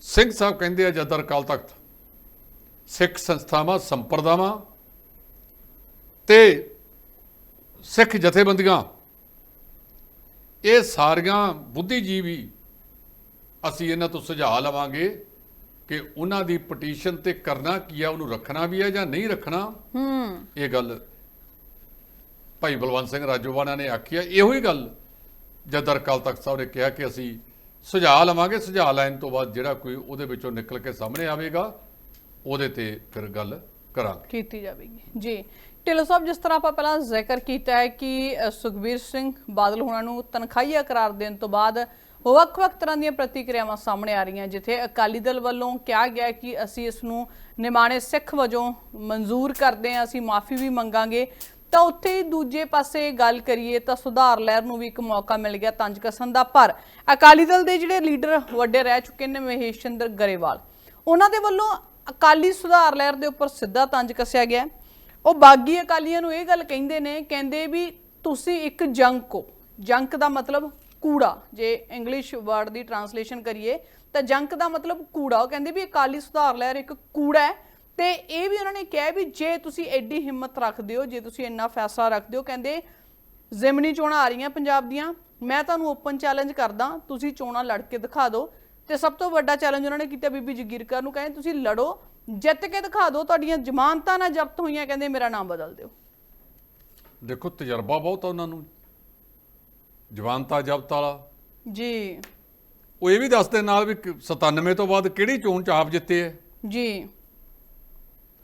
ਸਿੰਘ ਸਾਹਿਬ ਕਹਿੰਦੇ ਆ ਜਦਰ ਕਾਲ ਤਖਤ ਸਿੱਖ ਸੰਸਥਾਵਾਂ ਸੰਪਰਦਾਵਾਂ ਤੇ ਸਿੱਖ ਜਥੇਬੰਦੀਆਂ ਇਹ ਸਾਰੀਆਂ ਬੁੱਧੀਜੀਵੀ ਅਸੀਂ ਇਹਨਾਂ ਤੋਂ ਸੁਝਾਅ ਲਵਾਂਗੇ। ਕਿ ਉਹਨਾਂ ਦੀ ਪਟੀਸ਼ਨ ਤੇ ਕਰਨਾ ਕੀ ਆ ਉਹਨੂੰ ਰੱਖਣਾ ਵੀ ਹੈ ਜਾਂ ਨਹੀਂ ਰੱਖਣਾ? ਹੂੰ। ਇਹ ਗੱਲ ਭਾਈ ਬਲਵੰਤ ਸਿੰਘ ਰਾਜੋਵਾਨਾ ਨੇ ਆਖੀ ਆ ਇਹੋ ਹੀ ਗੱਲ ਜਦ ਅਕਾਲ ਤਖਤ ਸਾਹਿਬ ਨੇ ਕਿਹਾ ਕਿ ਅਸੀਂ ਸੁਝਾਅ ਲਵਾਂਗੇ ਸੁਝਾਅ ਲੈਣ ਤੋਂ ਬਾਅਦ ਜਿਹੜਾ ਕੋਈ ਉਹਦੇ ਵਿੱਚੋਂ ਨਿਕਲ ਕੇ ਸਾਹਮਣੇ ਆਵੇਗਾ ਉਹਦੇ ਤੇ ਫਿਰ ਗੱਲ ਕਰਾਂਗੇ। ਕੀਤੀ ਜਾਵੇਗੀ। ਜੀ। ਢਿੱਲੋਂ ਸਾਹਿਬ ਜਿਸ ਤਰ੍ਹਾਂ ਆਪਾਂ ਪਹਿਲਾਂ ਜ਼ਿਕਰ ਕੀਤਾ ਹੈ ਕਿ ਸੁਖਬੀਰ ਸਿੰਘ ਬਾਦਲ ਹੋਣਾ ਨੂੰ ਤਨਖਾਹੀਆ ਕਰਾਰ ਦੇਣ ਤੋਂ ਬਾਅਦ ਵੱਖ-ਵੱਖ ਤਰ੍ਹਾਂ ਦੀਆਂ ਪ੍ਰਤੀਕਿਰਿਆਵਾਂ ਸਾਹਮਣੇ ਆ ਰਹੀਆਂ, ਜਿੱਥੇ ਅਕਾਲੀ ਦਲ ਵੱਲੋਂ ਕਿਹਾ ਗਿਆ ਕਿ ਅਸੀਂ ਇਸ ਨੂੰ ਨਿਮਾਣੇ ਸਿੱਖ ਵਜੋਂ ਮਨਜ਼ੂਰ ਕਰਦੇ ਹਾਂ, ਅਸੀਂ ਮਾਫੀ ਵੀ ਮੰਗਾਂਗੇ। ਤਾਂ ਉੱਥੇ ਹੀ ਦੂਜੇ ਪਾਸੇ ਗੱਲ ਕਰੀਏ ਤਾਂ ਸੁਧਾਰ ਲਹਿਰ ਨੂੰ ਵੀ ਇੱਕ ਮੌਕਾ ਮਿਲ ਗਿਆ ਤੰਜ ਕਸਣ ਦਾ ਪਰ ਅਕਾਲੀ ਦਲ ਦੇ ਜਿਹੜੇ ਲੀਡਰ ਵੱਡੇ ਰਹਿ ਚੁੱਕੇ ਨੇ, ਮਹੇਸ਼ ਚੰਦਰ ਗਰੇਵਾਲ, ਉਹਨਾਂ ਦੇ ਵੱਲੋਂ ਅਕਾਲੀ ਸੁਧਾਰ ਲਹਿਰ ਦੇ ਉੱਪਰ ਸਿੱਧਾ ਤੰਜ ਕੱਸਿਆ ਗਿਆ। ਉਹ ਬਾਗੀ ਅਕਾਲੀਆਂ ਨੂੰ ਇਹ ਗੱਲ ਕਹਿੰਦੇ ਨੇ, ਕਹਿੰਦੇ ਵੀ ਤੁਸੀਂ ਇੱਕ ਜੰਕ ਹੋ। ਜੰਕ ਦਾ ਮਤਲਬ ਕੂੜਾ, ਜੇ ਇੰਗਲਿਸ਼ ਵਰਡ ਦੀ ਟਰਾਂਸਲੇਸ਼ਨ ਕਰੀਏ, ਤਾਂ ਜੰਕ ਦਾ ਮਤਲਬ ਕੂੜਾ। ਉਹ ਕਹਿੰਦੇ ਵੀ ਅਕਾਲੀ ਸੁਧਾਰ ਲਹਿਰ ਇੱਕ ਕੂੜਾ ਹੈ ਤੇ ਇਹ ਵੀ ਉਹਨਾਂ ਨੇ ਕਿਹਾ ਵੀ ਜੇ ਤੁਸੀਂ ਐਡੀ ਹਿੰਮਤ ਰੱਖਦੇ ਹੋ, ਜੇ ਤੁਸੀਂ ਇੰਨਾ ਫੈਸਲਾ ਰੱਖਦੇ ਹੋ, ਕਹਿੰਦੇ ਜ਼ਿਮਨੀ ਚੋਣਾਂ ਆ ਰਹੀਆਂ ਪੰਜਾਬ ਦੀਆਂ, ਮੈਂ ਤੁਹਾਨੂੰ ਓਪਨ ਚੈਲੰਜ ਕਰਦਾ, ਤੁਸੀਂ ਚੋਣਾਂ ਲੜ ਕੇ ਦਿਖਾ ਦਿਓ। ਤੇ ਸਭ ਤੋਂ ਵੱਡਾ ਚੈਲੰਜ ਉਹਨਾਂ ਨੇ ਕੀਤਾ ਬੀਬੀ ਜਗੀਰਕਰ ਨੂੰ, ਕਹਿੰਦੇ ਤੁਸੀਂ ਲੜੋ, ਜਿੱਤ ਕੇ ਦਿਖਾ ਦਿਓ, ਤੁਹਾਡੀਆਂ ਜ਼ਮਾਨਤਾਂ ਨਾ ਜ਼ਬਤ ਹੋਈਆਂ, ਕਹਿੰਦੇ ਮੇਰਾ ਨਾਮ ਬਦਲ ਦਿਓ। ਦੇਖੋ, ਤਜਰਬਾ ਬਹੁਤ ਉਹਨਾਂ ਨੂੰ। ਜਵਾਨਤਾ ਜ਼ਬਤ ਵਾਲਾ। ਜੀ। ਉਹ ਇਹ ਵੀ ਦੱਸਦੇ ਨਾਲ ਵੀ ਕਿ 97 ਤੋਂ ਬਾਅਦ ਕਿਹੜੀ ਚੋਣ ਚ ਆਪ ਜਿੱਤੇ ਹੈ ਜੀ।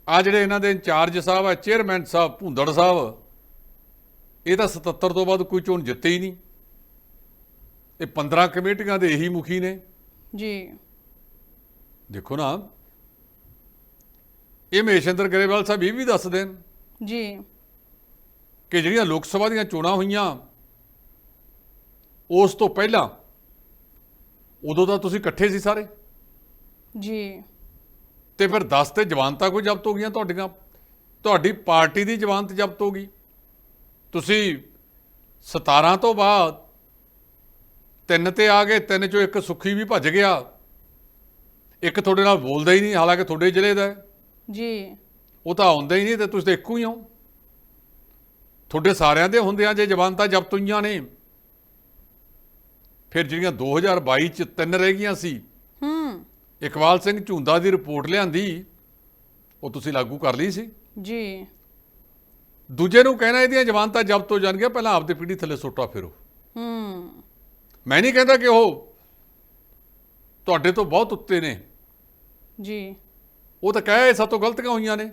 ਆ ਜਿਹੜੇ ਇਹਨਾਂ ਦੇ ਇੰਚਾਰਜ ਸਾਹਿਬ ਆ ਚੇਅਰਮੈਨ ਸਾਹਿਬ ਭੁੰਦੜ ਸਾਹਿਬ ਇਹ ਤਾਂ 77 ਤੋਂ ਬਾਅਦ ਕੋਈ ਚੋਣ ਜਿੱਤੇ ਹੀ ਨਹੀਂ। ਇਹ 15 ਕਮੇਟੀਆਂ ਦੇ ਇਹੀ ਮੁਖੀ ਨੇ। ਜੀ। ਦੇਖੋ ਨਾ। ਇਹ ਮਹੇਸ਼ਿੰਦਰ ਗਰੇਵਾਲ ਸਾਹਿਬ ਇਹ ਵੀ ਦੱਸਦੇ ਨੇ ਜੀ। ਕਿ ਜਿਹੜੀਆਂ ਲੋਕ ਸਭਾ ਦੀਆਂ ਚੋਣਾਂ ਹੋਈਆਂ ਉਸ ਤੋਂ ਪਹਿਲਾਂ ਉਦੋਂ ਤਾਂ ਤੁਸੀਂ ਇਕੱਠੇ ਸੀ ਸਾਰੇ? ਜੀ। ਤੇ ਫਿਰ 10 ਤੇ ਜਵਾਨਤਾ ਕੋਈ ਜ਼ਬਤ ਹੋ ਗਈਆਂ ਤੁਹਾਡੀਆਂ? ਤੁਹਾਡੀ ਪਾਰਟੀ ਦੀ ਜਵਾਨਤ ਜ਼ਬਤ ਹੋ ਗਈ? ਤੁਸੀਂ 17 ਤੋਂ ਬਾਅਦ ਤਿੰਨ ਤੇ ਆ ਗਏ ਤਿੰਨ ਚੋਂ ਇੱਕ ਸੁੱਖੀ ਵੀ ਭੱਜ ਗਿਆ। ਇੱਕ ਤੁਹਾਡੇ ਨਾਲ ਬੋਲਦਾ ਹੀ ਨਹੀਂ ਹਾਲਾਂਕਿ ਤੁਹਾਡੇ ਜ਼ਿਲ੍ਹੇ ਦਾ। ਜੀ। ਉਹ ਤਾਂ ਆਉਂਦਾ ਹੀ ਨਹੀਂ ਤੇ ਤੁਸੀਂ ਇੱਕੋ ਹੀ ਹੋ। ਤੁਹਾਡੇ ਸਾਰਿਆਂ ਦੇ ਹੁੰਦਿਆਂ ਜੇ ਜਵਾਨਤਾ ਜ਼ਬਤ ਹੋਈਆਂ ਨੇ ਫਿਰ ਜਿਹੜੀਆਂ 2022 ਚ ਤਿੰਨ ਰਹਿ ਗਈਆਂ ਸੀ। ਹੂੰ। ਇਕਬਾਲ ਸਿੰਘ ਝੁੰਦਾ ਦੀ ਰਿਪੋਰਟ ਲਿਆਂਦੀ ਉਹ ਤੁਸੀਂ ਲਾਗੂ ਕਰ ਲਈ ਸੀ? ਜੀ। ਦੂਜੇ ਨੂੰ ਕਹਿਣਾ ਇਹਦੀਆਂ ਜਵਾਨਤਾਂ ਜ਼ਬਤ ਹੋ ਜਾਣਗੀਆਂ ਪਹਿਲਾਂ ਆਪਦੇ ਪੀੜੀ ਥੱਲੇ ਸੁੱਟਾ ਫਿਰੋ। ਹੂੰ। ਮੈਂ ਨਹੀਂ ਕਹਿੰਦਾ ਕਿ ਉਹ ਤੁਹਾਡੇ ਤੋਂ ਬਹੁਤ ਉੱਤੇ ਨੇ। ਜੀ। ਉਹ ਤਾਂ ਕਹੇ ਸਾਤੋਂ ਗਲਤੀਆਂ ਹੋਈਆਂ ਨੇ।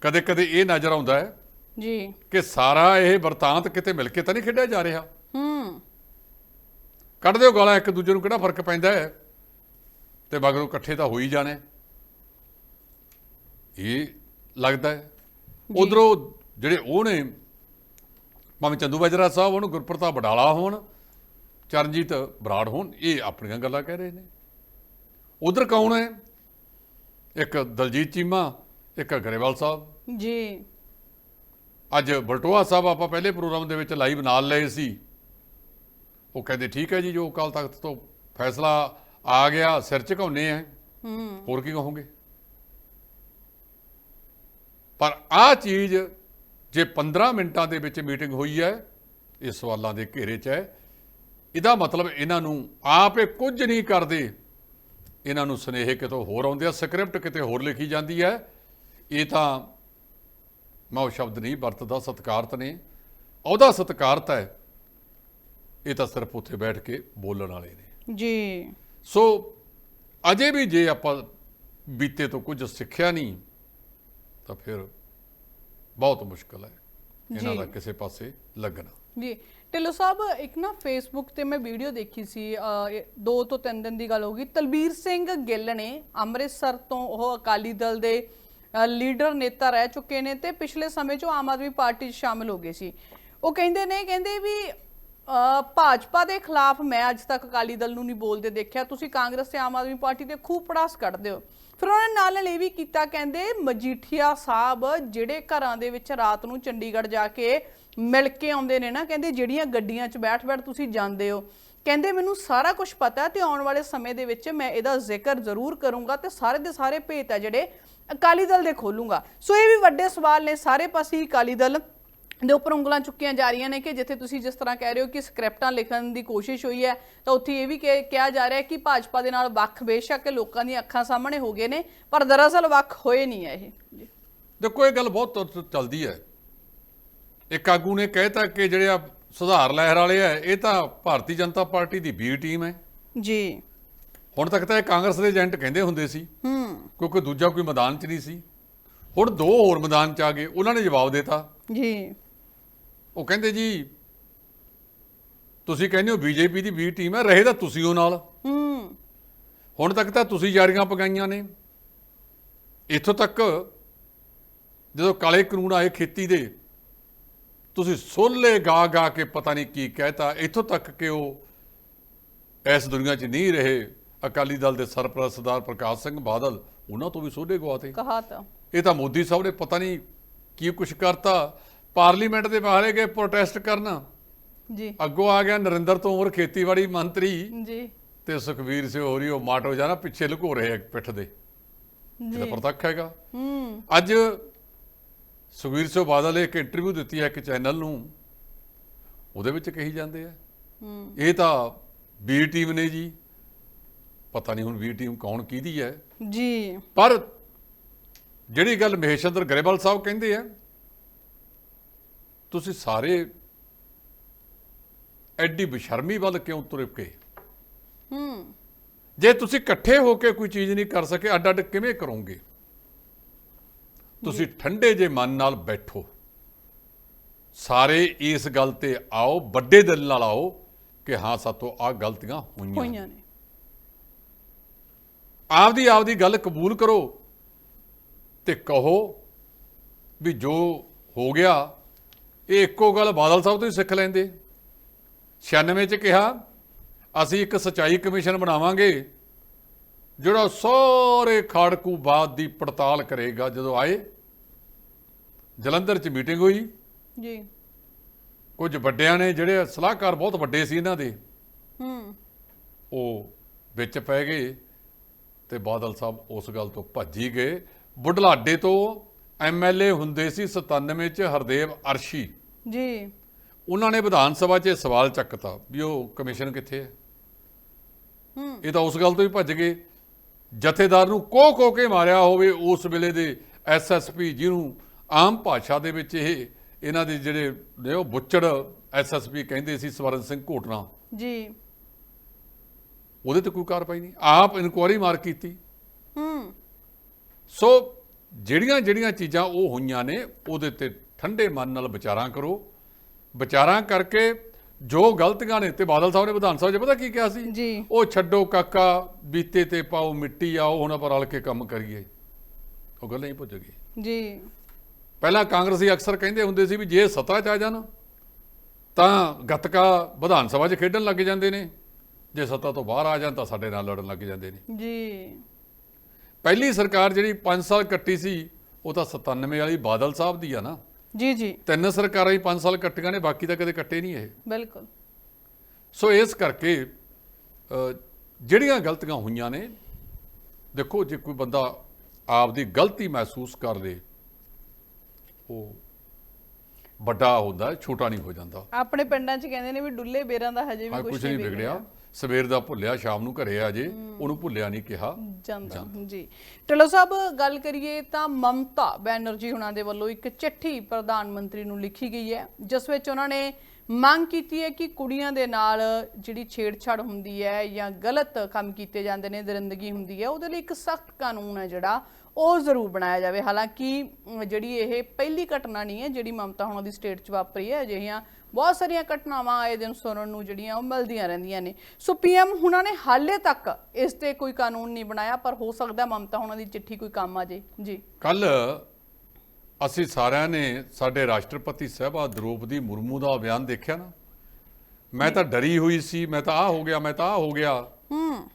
ਕਦੇ ਕਦੇ ਇਹ ਨਜ਼ਰ ਆਉਂਦਾ ਹੈ ਜੀ। ਕਿ ਸਾਰਾ ਇਹ ਵਰਤਾਂਤ ਕਿਤੇ ਮਿਲ ਕੇ ਤਾਂ ਨਹੀਂ ਖੇਡਿਆ ਜਾ ਰਿਹਾ? ਹੂੰ। ਕੱਢ ਦਿਓ ਗਾਲਾਂ ਇੱਕ ਦੂਜੇ ਨੂੰ ਕਿਹੜਾ ਫ਼ਰਕ ਪੈਂਦਾ ਹੈ? ਤੇ ਮਗਰੋਂ ਇਕੱਠੇ ਤਾਂ ਹੋ ਹੀ ਜਾਣੇ। ਇਹ ਲੱਗਦਾ ਹੈ। ਉਧਰੋਂ ਜਿਹੜੇ ਉਹ ਨੇ ਭਾਵੇਂ ਚੰਦੂ ਬਜਰਾ ਸਾਹਿਬ ਉਹਨੂੰ ਗੁਰਪ੍ਰਤਾਪ ਬਡਾਲਾ ਹੋਣ ਚਰਨਜੀਤ ਬਰਾੜ ਹੋਣ ਇਹ ਆਪਣੀਆਂ ਗੱਲਾਂ ਕਹਿ ਰਹੇ ਨੇ। ਉਧਰ ਕੌਣ ਹੈ? ਇੱਕ ਦਲਜੀਤ ਚੀਮਾ ਇੱਕ ਗਰੇਵਾਲ ਸਾਹਿਬ। ਜੀ। ਅੱਜ ਬਲਟੋਆ ਸਾਹਿਬ ਆਪਾਂ ਪਹਿਲੇ ਪ੍ਰੋਗਰਾਮ ਦੇ ਵਿੱਚ ਲਾਈਵ ਨਾਲ ਲਏ ਸੀ। ਉਹ ਕਹਿੰਦੇ ਠੀਕ ਹੈ ਜੀ ਜੋ ਅਕਾਲ ਤਖਤ ਤੋਂ ਫੈਸਲਾ ਆ ਗਿਆ ਸਿਰ ਝੁਕਾਉਨੇ ਆ। ਹੋਰ ਕੀ ਕਹੋਗੇ? ਪਰ ਆ ਚੀਜ਼ ਜੇ 15 ਮਿੰਟਾਂ ਦੇ ਵਿੱਚ ਮੀਟਿੰਗ ਹੋਈ ਹੈ ਇਹ ਸਵਾਲਾਂ ਦੇ ਘੇਰੇ 'ਚ ਹੈ। ਇਹਦਾ ਮਤਲਬ ਇਹਨਾਂ ਨੂੰ ਆਪੇ ਕੁਝ ਨਹੀਂ ਕਰਦੇ। ਇਹਨਾਂ ਨੂੰ ਸੁਨੇਹੇ ਕਿਤੋਂ ਹੋਰ ਆਉਂਦੇ ਆ ਸਕ੍ਰਿਪਟ ਕਿਤੇ ਹੋਰ ਲਿਖੀ ਜਾਂਦੀ ਹੈ। ਇਹ ਤਾਂ ਮੈਂ ਉਹ ਸ਼ਬਦ ਨਹੀਂ ਵਰਤਦਾ ਸਤਿਕਾਰਤ ਨੇ ਉਹਦਾ ਸਤਿਕਾਰਤ ਹੈ। ਇਹ ਤਾਂ ਸਿਰਫ ਉੱਥੇ ਬੈਠ ਕੇ ਬੋਲਣ ਵਾਲੇ ਨੇ। ਜੀ। ਸੋ ਅਜੇ ਵੀ ਜੇ ਆਪਾਂ ਬੀਤੇ ਤੋਂ ਕੁਝ ਸਿੱਖਿਆ ਨਹੀਂ ਤਾਂ ਫਿਰ ਬਹੁਤ ਮੁਸ਼ਕਲ ਹੈ ਇਹਨਾਂ। ਦਾ ਕਿਸੇ ਪਾਸੇ ਲੱਗਣਾ। ਜੀ। ਢਿੱਲੋਂ ਸਾਹਿਬ ਇੱਕ ਨਾ ਫੇਸਬੁੱਕ ਤੇ ਮੈਂ ਵੀਡੀਓ ਦੇਖੀ ਸੀ ਦੋ ਤੋਂ ਤਿੰਨ ਦਿਨ ਦੀ ਗੱਲ ਹੋ ਗਈ। ਤਲਬੀਰ ਸਿੰਘ ਗਿੱਲ ਨੇ ਅੰਮ੍ਰਿਤਸਰ ਤੋਂ ਉਹ ਅਕਾਲੀ ਦਲ ਦੇ ਲੀਡਰ ਨੇਤਾ ਰਹਿ ਚੁੱਕੇ ਨੇ ਤੇ ਪਿਛਲੇ ਸਮੇਂ 'ਚ ਆਮ ਆਦਮੀ ਪਾਰਟੀ 'ਚ ਸ਼ਾਮਿਲ ਹੋ ਗਏ ਸੀ। ਉਹ ਕਹਿੰਦੇ ਨੇ, ਕਹਿੰਦੇ ਵੀ ਭਾਜਪਾ ਦੇ ਖਿਲਾਫ ਮੈਂ ਅੱਜ ਤੱਕ ਅਕਾਲੀ ਦਲ ਨੂੰ ਨਹੀਂ ਬੋਲਦੇ ਦੇਖਿਆ। ਤੁਸੀਂ ਕਾਂਗਰਸ ਤੇ ਆਮ ਆਦਮੀ ਪਾਰਟੀ ਤੇ ਖੂਬ ਪੜਾਸ ਕੱਢਦੇ ਹੋ। ਫਿਰ ਉਹਨਾਂ ਨੇ ਨਾਲ ਨਾਲ ਇਹ ਵੀ ਕੀਤਾ, ਕਹਿੰਦੇ ਮਜੀਠੀਆ ਸਾਹਿਬ ਜਿਹੜੇ ਘਰਾਂ ਦੇ ਵਿੱਚ ਰਾਤ ਨੂੰ ਚੰਡੀਗੜ੍ਹ ਜਾ ਕੇ ਮਿਲ ਕੇ ਆਉਂਦੇ ਨੇ ਨਾ, ਕਹਿੰਦੇ ਜਿਹੜੀਆਂ ਗੱਡੀਆਂ 'ਚ ਬੈਠ-ਬੈਠ ਤੁਸੀਂ ਜਾਂਦੇ ਹੋ ਕਹਿੰਦੇ ਮੈਨੂੰ ਸਾਰਾ ਕੁਝ ਪਤਾ ਹੈ ਤੇ ਆਉਣ ਵਾਲੇ ਸਮੇਂ ਦੇ ਵਿੱਚ ਮੈਂ ਇਹਦਾ ਜ਼ਿਕਰ ਜ਼ਰੂਰ ਕਰੂੰਗਾ ਤੇ ਸਾਰੇ ਦੇ ਸਾਰੇ ਭੇਤ ਆ ਜਿਹੜੇ ਅਕਾਲੀ ਦਲ ਦੇ ਖੋਲੂੰਗਾ। ਸੋ ਇਹ ਵੀ ਵੱਡੇ ਸਵਾਲ ਨੇ, ਸਾਰੇ ਪਾਸੇ ਅਕਾਲੀ ਦਲ ਦੇ ਉੱਪਰ ਉਂਗਲਾਂ ਚੁੱਕੀਆਂ ਜਾ ਰਹੀਆਂ ਨੇ ਕਿ ਜਿੱਥੇ ਤੁਸੀਂ ਜਿਸ ਤਰ੍ਹਾਂ ਕਹਿ ਰਹੇ ਹੋ ਕਿ ਸਕ੍ਰਿਪਟਾਂ ਲਿਖਣ ਦੀ ਕੋਸ਼ਿਸ਼ ਹੋਈ ਹੈ, ਤਾਂ ਉੱਥੇ ਇਹ ਵੀ ਕਿ- ਕਿਹਾ ਜਾ ਰਿਹਾ ਹੈ ਕਿ ਭਾਜਪਾ ਦੇ ਨਾਲ ਵੱਖ ਬੇਸ਼ੱਕ ਲੋਕਾਂ ਦੀਆਂ ਅੱਖਾਂ ਸਾਹਮਣੇ ਹੋ ਗਏ ਨੇ, ਪਰ ਦਰਅਸਲ ਵੱਖ ਹੋਏ ਨਹੀਂ ਹੈ ਇਹ। ਦੇਖੋ, ਇਹ ਗੱਲ ਬਹੁਤ ਚੱਲਦੀ ਹੈ। ਇੱਕ ਆਗੂ ਨੇ ਕਹਿਤਾ ਕਿ ਜਿਹੜੇ ਆ ਸੁਧਾਰ ਲਹਿਰ ਵਾਲੇ ਆ ਇਹ ਤਾਂ ਭਾਰਤੀ ਜਨਤਾ ਪਾਰਟੀ ਦੀ ਬੀ ਟੀਮ ਹੈ। ਜੀ। ਹੁਣ ਤੱਕ ਤਾਂ ਇਹ ਕਾਂਗਰਸ ਦੇ ਏਜੰਟ ਕਹਿੰਦੇ ਹੁੰਦੇ ਸੀ ਹੂੰ। ਕਿਉਂਕਿ ਦੂਜਾ ਕੋਈ ਮੈਦਾਨ 'ਚ ਨਹੀਂ ਸੀ। ਹੁਣ ਦੋ ਹੋਰ ਮੈਦਾਨ 'ਚ ਆ ਗਏ ਉਹਨਾਂ ਨੇ ਜਵਾਬ ਦਿੱਤਾ। ਜੀ। ਉਹ ਕਹਿੰਦੇ ਜੀ ਤੁਸੀਂ ਕਹਿੰਦੇ ਹੋ ਬੀਜੇਪੀ ਦੀ ਬੀ ਟੀਮ ਹੈ ਰਹੇ ਤਾਂ ਤੁਸੀਂ ਉਹ ਨਾਲ। ਹੂੰ। ਹੁਣ ਤੱਕ ਤਾਂ ਤੁਸੀਂ ਜਾਰੀਆਂ ਪਗਾਈਆਂ ਨੇ। ਇੱਥੋਂ ਤੱਕ ਜਦੋਂ ਕਾਲੇ ਕਾਨੂੰਨ ਆਏ ਖੇਤੀ ਦੇ ਤੁਸੀਂ ਸੋਲੇ ਗਾ ਗਾ ਕੇ ਪਤਾ ਨਹੀਂ ਕੀ ਕਹਿਤਾ ਇੱਥੋਂ ਤੱਕ ਕਿ ਉਹ ਇਸ ਦੁਨੀਆ 'ਚ ਨਹੀਂ ਰਹੇ। ਅਕਾਲੀ ਦਲ ਦੇ ਸਰਪ੍ਰਸਤ ਸਰਦਾਰ ਪ੍ਰਕਾਸ਼ ਸਿੰਘ ਬਾਦਲ ਉਹਨਾਂ ਤੋਂ ਵੀ ਸੋਲੇ ਗਵਾਤੇ ਕਹਾ ਤਾਂ। ਇਹ ਤਾਂ ਮੋਦੀ ਸਾਹਿਬ ਨੇ ਪਤਾ ਨਹੀਂ ਕੀ ਕੁਛ ਕਰਤਾ। ਪਾਰਲੀਮੈਂਟ ਦੇ ਬਾਹਰ ਗਏ ਪ੍ਰੋਟੈਸਟ ਕਰਨ। ਜੀ। ਅੱਗੋਂ ਆ ਗਿਆ ਨਰਿੰਦਰ ਤੋਮਰ ਖੇਤੀਬਾੜੀ ਮੰਤਰੀ। ਜੀ। ਤੇ ਸੁਖਵੀਰ ਸਿੰਘ ਹੋਰੀ ਉਹ ਮਾਟੋ ਜਾਣਾ ਪਿੱਛੇ ਲੁਕੋ ਰਹੇ ਪਿੱਠ ਦੇ। ਜੀ। ਪ੍ਰਤੱਖ ਹੈਗਾ। ਹੂੰ। ਅੱਜ ਸੁਖਵੀਰ ਸਿੰਘ ਬਾਦਲ ਨੇ ਇੱਕ ਇੰਟਰਵਿਊ ਦਿੱਤੀ ਹੈ ਇੱਕ ਚੈਨਲ ਨੂੰ ਉਹਦੇ ਵਿੱਚ ਕਹੀ ਜਾਂਦੇ ਆ। ਹੂੰ। ਇਹ ਤਾਂ ਬੀ ਟੀਮ ਨੇ ਜੀ। ਪਤਾ ਨਹੀਂ ਹੁਣ ਬੀ ਟੀਮ ਕੌਣ ਕਿਹਦੀ ਹੈ। ਜੀ। ਪਰ ਜਿਹੜੀ ਗੱਲ ਮਹੇਸ਼ੰਦਰ ਗਰੇਵਾਲ ਸਾਹਿਬ ਕਹਿੰਦੇ ਆ ਤੁਸੀਂ ਸਾਰੇ ਐਡੀ ਬਸ਼ਰਮੀ ਵੱਲ ਕਿਉਂ ਤੁਰ ਪਏ? ਹੂੰ। ਜੇ ਤੁਸੀਂ ਇਕੱਠੇ ਹੋ ਕੇ ਕੋਈ ਚੀਜ਼ ਨਹੀਂ ਕਰ ਸਕੇ ਅੱਡ ਅੱਡ ਕਿਵੇਂ ਕਰੋਗੇ? ਤੁਸੀਂ ਠੰਡੇ ਜੇ ਮਨ ਨਾਲ ਬੈਠੋ। ਸਾਰੇ ਇਸ ਗੱਲ ਤੇ ਆਓ ਵੱਡੇ ਦਿਲ ਨਾਲ ਆਓ ਕਿ ਹਾਂ ਸਾਤੋਂ ਆ ਗਲਤੀਆਂ ਹੋਈਆਂ ਹੋਈਆਂ ਨੇ। ਆਪਦੀ ਆਪਦੀ ਗੱਲ ਕਬੂਲ ਕਰੋ ਤੇ ਕਹੋ ਵੀ ਜੋ ਹੋ ਗਿਆ ਇਹ ਇੱਕੋ ਗੱਲ ਬਾਦਲ ਸਾਹਿਬ ਤੋਂ ਹੀ ਸਿੱਖ ਲੈਂਦੇ। 96 ਚ ਕਿਹਾ ਅਸੀਂ ਇੱਕ ਸਚਾਈ ਕਮਿਸ਼ਨ ਬਣਾਵਾਂਗੇ ਜਿਹੜਾ ਸਾਰੇ ਖਾੜਕੂ ਬਾਤ ਦੀ ਪੜਤਾਲ ਕਰੇਗਾ ਜਦੋਂ ਆਏ। ਜਲੰਧਰ ਚ ਮੀਟਿੰਗ ਹੋਈ। ਜੀ। ਕੁਝ ਵੱਡਿਆਂ ਨੇ ਜਿਹੜੇ ਸਲਾਹਕਾਰ ਬਹੁਤ ਵੱਡੇ ਸੀ ਇਹਨਾਂ ਦੇ ਹੂੰ। ਉਹ ਵਿੱਚ ਪੈ ਗਏ ਤੇ ਬਾਦਲ ਸਾਹਿਬ ਉਸ ਗੱਲ ਤੋਂ ਭੱਜ ਹੀ ਗਏ। ਬੁਢਲਾਡੇ ਤੋਂ ਐਮਐਲਏ ਹੁੰਦੇ ਸੀ 97 ਚ ਹਰਦੇਵ ਅਰਸ਼ੀ। ਜੀ। ਉਹਨਾਂ ਨੇ ਵਿਧਾਨ ਸਭਾ 'ਚ ਸਵਾਲ ਚੱਕਤਾ ਵੀ ਉਹ ਕਮਿਸ਼ਨ ਕਿੱਥੇ ਹੈ? ਹੂੰ। ਇਹ ਤਾਂ ਉਸ ਗੱਲ ਤੋਂ ਹੀ ਭੱਜ ਗਏ। ਜਥੇਦਾਰ ਨੂੰ ਕੋ ਕੋ ਕੇ ਮਾਰਿਆ ਹੋਵੇ ਉਸ ਵੇਲੇ ਦੇ ਐਸਐਸਪੀ ਜਿਹਨੂੰ ਆਮ ਭਾਸ਼ਾ ਦੇ ਵਿੱਚ ਇਹ ਇਹਨਾਂ ਦੇ ਜਿਹੜੇ ਨੇ ਉਹ ਬੁੱਚੜ ਐਸਐਸਪੀ ਕਹਿੰਦੇ ਸੀ ਸਵਰਨ ਸਿੰਘ ਘੋਟਣਾ। ਜੀ। ਉਹਦੇ ਤੇ ਕੋਈ ਕਾਰਵਾਈ ਨਹੀਂ। ਆਪ ਇਨਕੁਆਰੀ ਮਾਰ ਕੀਤੀ। ਹੂੰ। ਸੋ ਜਿਹੜੀਆਂ ਜਿਹੜੀਆਂ ਚੀਜ਼ਾਂ ਉਹ ਹੋਈਆਂ ਨੇ ਉਹਦੇ ਤੇ ਠੰਡੇ ਮਨ ਨਾਲ ਵਿਚਾਰਾਂ ਕਰੋ। ਵਿਚਾਰਾਂ ਕਰਕੇ ਜੋ ਗਲਤੀਆਂ ਨੇ ਤੇ ਬਾਦਲ ਸਾਹਿਬ ਨੇ ਵਿਧਾਨ ਸਭਾ 'ਚ ਪਤਾ ਕੀ ਕਿਹਾ ਸੀ? ਜੀ। ਉਹ ਛੱਡੋ ਕਾਕਾ ਬੀਤੇ ਤੇ ਪਾਓ ਮਿੱਟੀ ਆਓ ਹੁਣ ਆਪਾਂ ਰਲ ਕੇ ਕੰਮ ਕਰੀਏ। ਉਹ ਗੱਲ ਨਹੀਂ ਪੁੱਜ ਗਈ ਜੀ। ਪਹਿਲਾਂ ਕਾਂਗਰਸੀ ਅਕਸਰ ਕਹਿੰਦੇ ਹੁੰਦੇ ਸੀ ਵੀ ਜੇ ਸੱਤਾ 'ਚ ਆ ਜਾਣ ਤਾਂ ਗੱਤਕਾ ਵਿਧਾਨ ਸਭਾ 'ਚ ਖੇਡਣ ਲੱਗ ਜਾਂਦੇ ਨੇ। ਜੇ ਸੱਤਾ ਤੋਂ ਬਾਹਰ ਆ ਜਾਣ ਤਾਂ ਸਾਡੇ ਨਾਲ ਲੜਨ ਲੱਗ ਜਾਂਦੇ ਨੇ। ਜੀ। ਪਹਿਲੀ ਸਰਕਾਰ ਜਿਹੜੀ 5 ਸਾਲ ਕੱਟੀ ਸੀ ਉਹ ਤਾਂ 97 ਵਾਲੀ ਬਾਦਲ ਸਾਹਿਬ ਦੀ ਆ ਨਾ। ਜੀ ਜੀ। ਤਿੰਨ ਸਰਕਾਰਾਂ ਹੀ 5 ਸਾਲ ਕੱਟੀਆਂ ਨੇ ਬਾਕੀ ਤਾਂ ਕਦੇ ਕੱਟੇ ਨਹੀਂ ਇਹ। ਬਿਲਕੁਲ। ਸੋ ਇਸ ਕਰਕੇ ਜਿਹੜੀਆਂ ਗਲਤੀਆਂ ਹੋਈਆਂ ਨੇ ਦੇਖੋ ਜੇ ਕੋਈ ਬੰਦਾ ਆਪਦੀ ਗਲਤੀ ਮਹਿਸੂਸ ਕਰ ਲੇ ਉਹ ਵੱਡਾ ਹੁੰਦਾ ਛੋਟਾ ਨਹੀਂ ਹੋ ਜਾਂਦਾ। ਆਪਣੇ ਪਿੰਡਾਂ 'ਚ ਕਹਿੰਦੇ ਨੇ ਵੀ ਡੁੱਲੇ ਬੇਰਾਂ ਦਾ ਹਜੇ ਵੀ ਕੁਝ ਨਹੀਂ ਵਿਗੜਿਆ। ਸਵੇਰ ਦਾ ਭੁੱਲਿਆ ਸ਼ਾਮ ਨੂੰ ਘਰੇ ਆ ਜੇ ਉਹਨੂੰ ਭੁੱਲਿਆ ਨਹੀਂ ਕਿਹਾ। ਜਾਂਦਾ। ਜੀ। ਢਿੱਲੋਂ ਸਾਹਿਬ ਗੱਲ ਕਰੀਏ ਤਾਂ ਮਮਤਾ ਬੈਨਰਜੀ ਹੁਣਾਂ ਦੇ ਵੱਲੋਂ ਇੱਕ ਚਿੱਠੀ ਪ੍ਰਧਾਨ ਮੰਤਰੀ ਨੂੰ ਲਿਖੀ ਗਈ ਹੈ ਜਿਸ ਵਿੱਚ ਉਹਨਾਂ ਨੇ ਮੰਗ ਕੀਤੀ ਹੈ ਕਿ ਕੁੜੀਆਂ ਦੇ ਨਾਲ ਜਿਹੜੀ ਛੇੜਛਾੜ ਹੁੰਦੀ ਹੈ ਜਾਂ ਗਲਤ ਕੰਮ ਕੀਤੇ ਜਾਂਦੇ ਨੇ ਦਰਿੰਦਗੀ ਹੁੰਦੀ ਹੈ ਉਹਦੇ ਲਈ ਇੱਕ ਸਖਤ ਕਾਨੂੰਨ ਹੈ ਜਿਹੜਾ ਉਹ ਜ਼ਰੂਰ ਬਣਾਇਆ ਜਾਵੇ। ਹਾਲਾਂਕਿ ਜਿਹੜੀ ਇਹ ਪਹਿਲੀ ਘਟਨਾ ਨਹੀਂ ਹੈ ਜਿਹੜੀ ਮਮਤਾ ਹੁਣਾਂ ਦੀ ਸਟੇਟ 'ਚ ਵਾਪਰੀ ਹੈ ਅਜਿਹੀਆਂ ਬਹੁਤ ਸਾਰੀਆਂ ਘਟਨਾਵਾਂ ਆਏ ਦਿਨ ਸੁਣਨ ਨੂੰ ਜਿਹੜੀਆਂ ਉਹ ਮਿਲਦੀਆਂ ਰਹਿੰਦੀਆਂ ਨੇ। ਸੋ ਪੀਐਮ ਹੁਣਾਂ ਨੇ ਹਾਲੇ ਤੱਕ ਇਸ ਤੇ ਕੋਈ ਕਾਨੂੰਨ ਨਹੀਂ ਬਣਾਇਆ ਪਰ ਹੋ ਸਕਦਾ ਮਮਤਾ ਹੁਣਾਂ ਦੀ ਚਿੱਠੀ ਕੋਈ ਕੰਮ ਆ ਜੇ। ਜੀ। ਕੱਲ ਅਸੀਂ ਸਾਰਿਆਂ ਨੇ ਸਾਡੇ ਰਾਸ਼ਟਰਪਤੀ ਸਾਹਿਬਾ ਦ੍ਰੋਪਦੀ ਮੁਰਮੂ ਦਾ ਬਿਆਨ ਦੇਖਿਆ ਨਾ? ਮੈਂ ਤਾਂ ਡਰੀ ਹੋਈ ਸੀ ਮੈਂ ਤਾਂ ਆ ਹੋ ਗਿਆ ਮੈਂ ਤਾਂ ਆ ਹੋ ਗਿਆ। ਹੂੰ।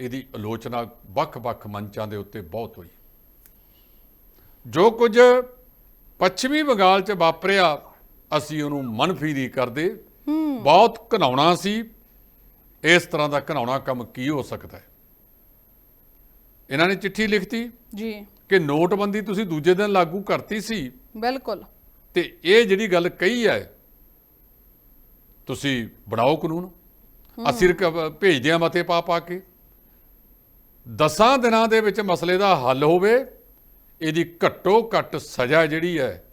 ਇਹਦੀ ਆਲੋਚਨਾ ਵੱਖ-ਵੱਖ ਮੰਚਾਂ ਦੇ ਉੱਤੇ ਬਹੁਤ ਹੋਈ। ਜੋ ਕੁਝ ਪੱਛਮੀ ਬੰਗਾਲ 'ਚ ਵਾਪਰਿਆ ਅਸੀਂ ਉਹਨੂੰ ਮਨਫੀ ਨਹੀਂ ਕਰਦੇ ਬਹੁਤ ਘਨਾਉਣਾ ਸੀ। ਇਸ ਤਰ੍ਹਾਂ ਦਾ ਘਨਾਉਣਾ ਕੰਮ ਕੀ ਹੋ ਸਕਦਾ ਹੈ? ਇਹਨਾਂ ਨੇ ਚਿੱਠੀ ਲਿਖਤੀ ਜੀ। ਕਿ ਨੋਟਬੰਦੀ ਤੁਸੀਂ ਦੂਜੇ ਦਿਨ ਲਾਗੂ ਕਰਤੀ ਸੀ। ਬਿਲਕੁਲ। ਤੇ ਇਹ ਜਿਹੜੀ ਗੱਲ ਕਹੀ ਹੈ ਤੁਸੀਂ ਬਣਾਓ ਕਾਨੂੰਨ। ਅਸੀਂ ਭੇਜਦੇ ਆ ਮਤੇ ਪਾ ਪਾ ਕੇ। ਦਸਾਂ ਦਿਨਾਂ ਦੇ ਵਿੱਚ ਮਸਲੇ ਦਾ ਹੱਲ ਹੋਵੇ ਇਹਦੀ ਘੱਟੋ ਘੱਟ ਸਜ਼ਾ ਜਿਹੜੀ ਹੈ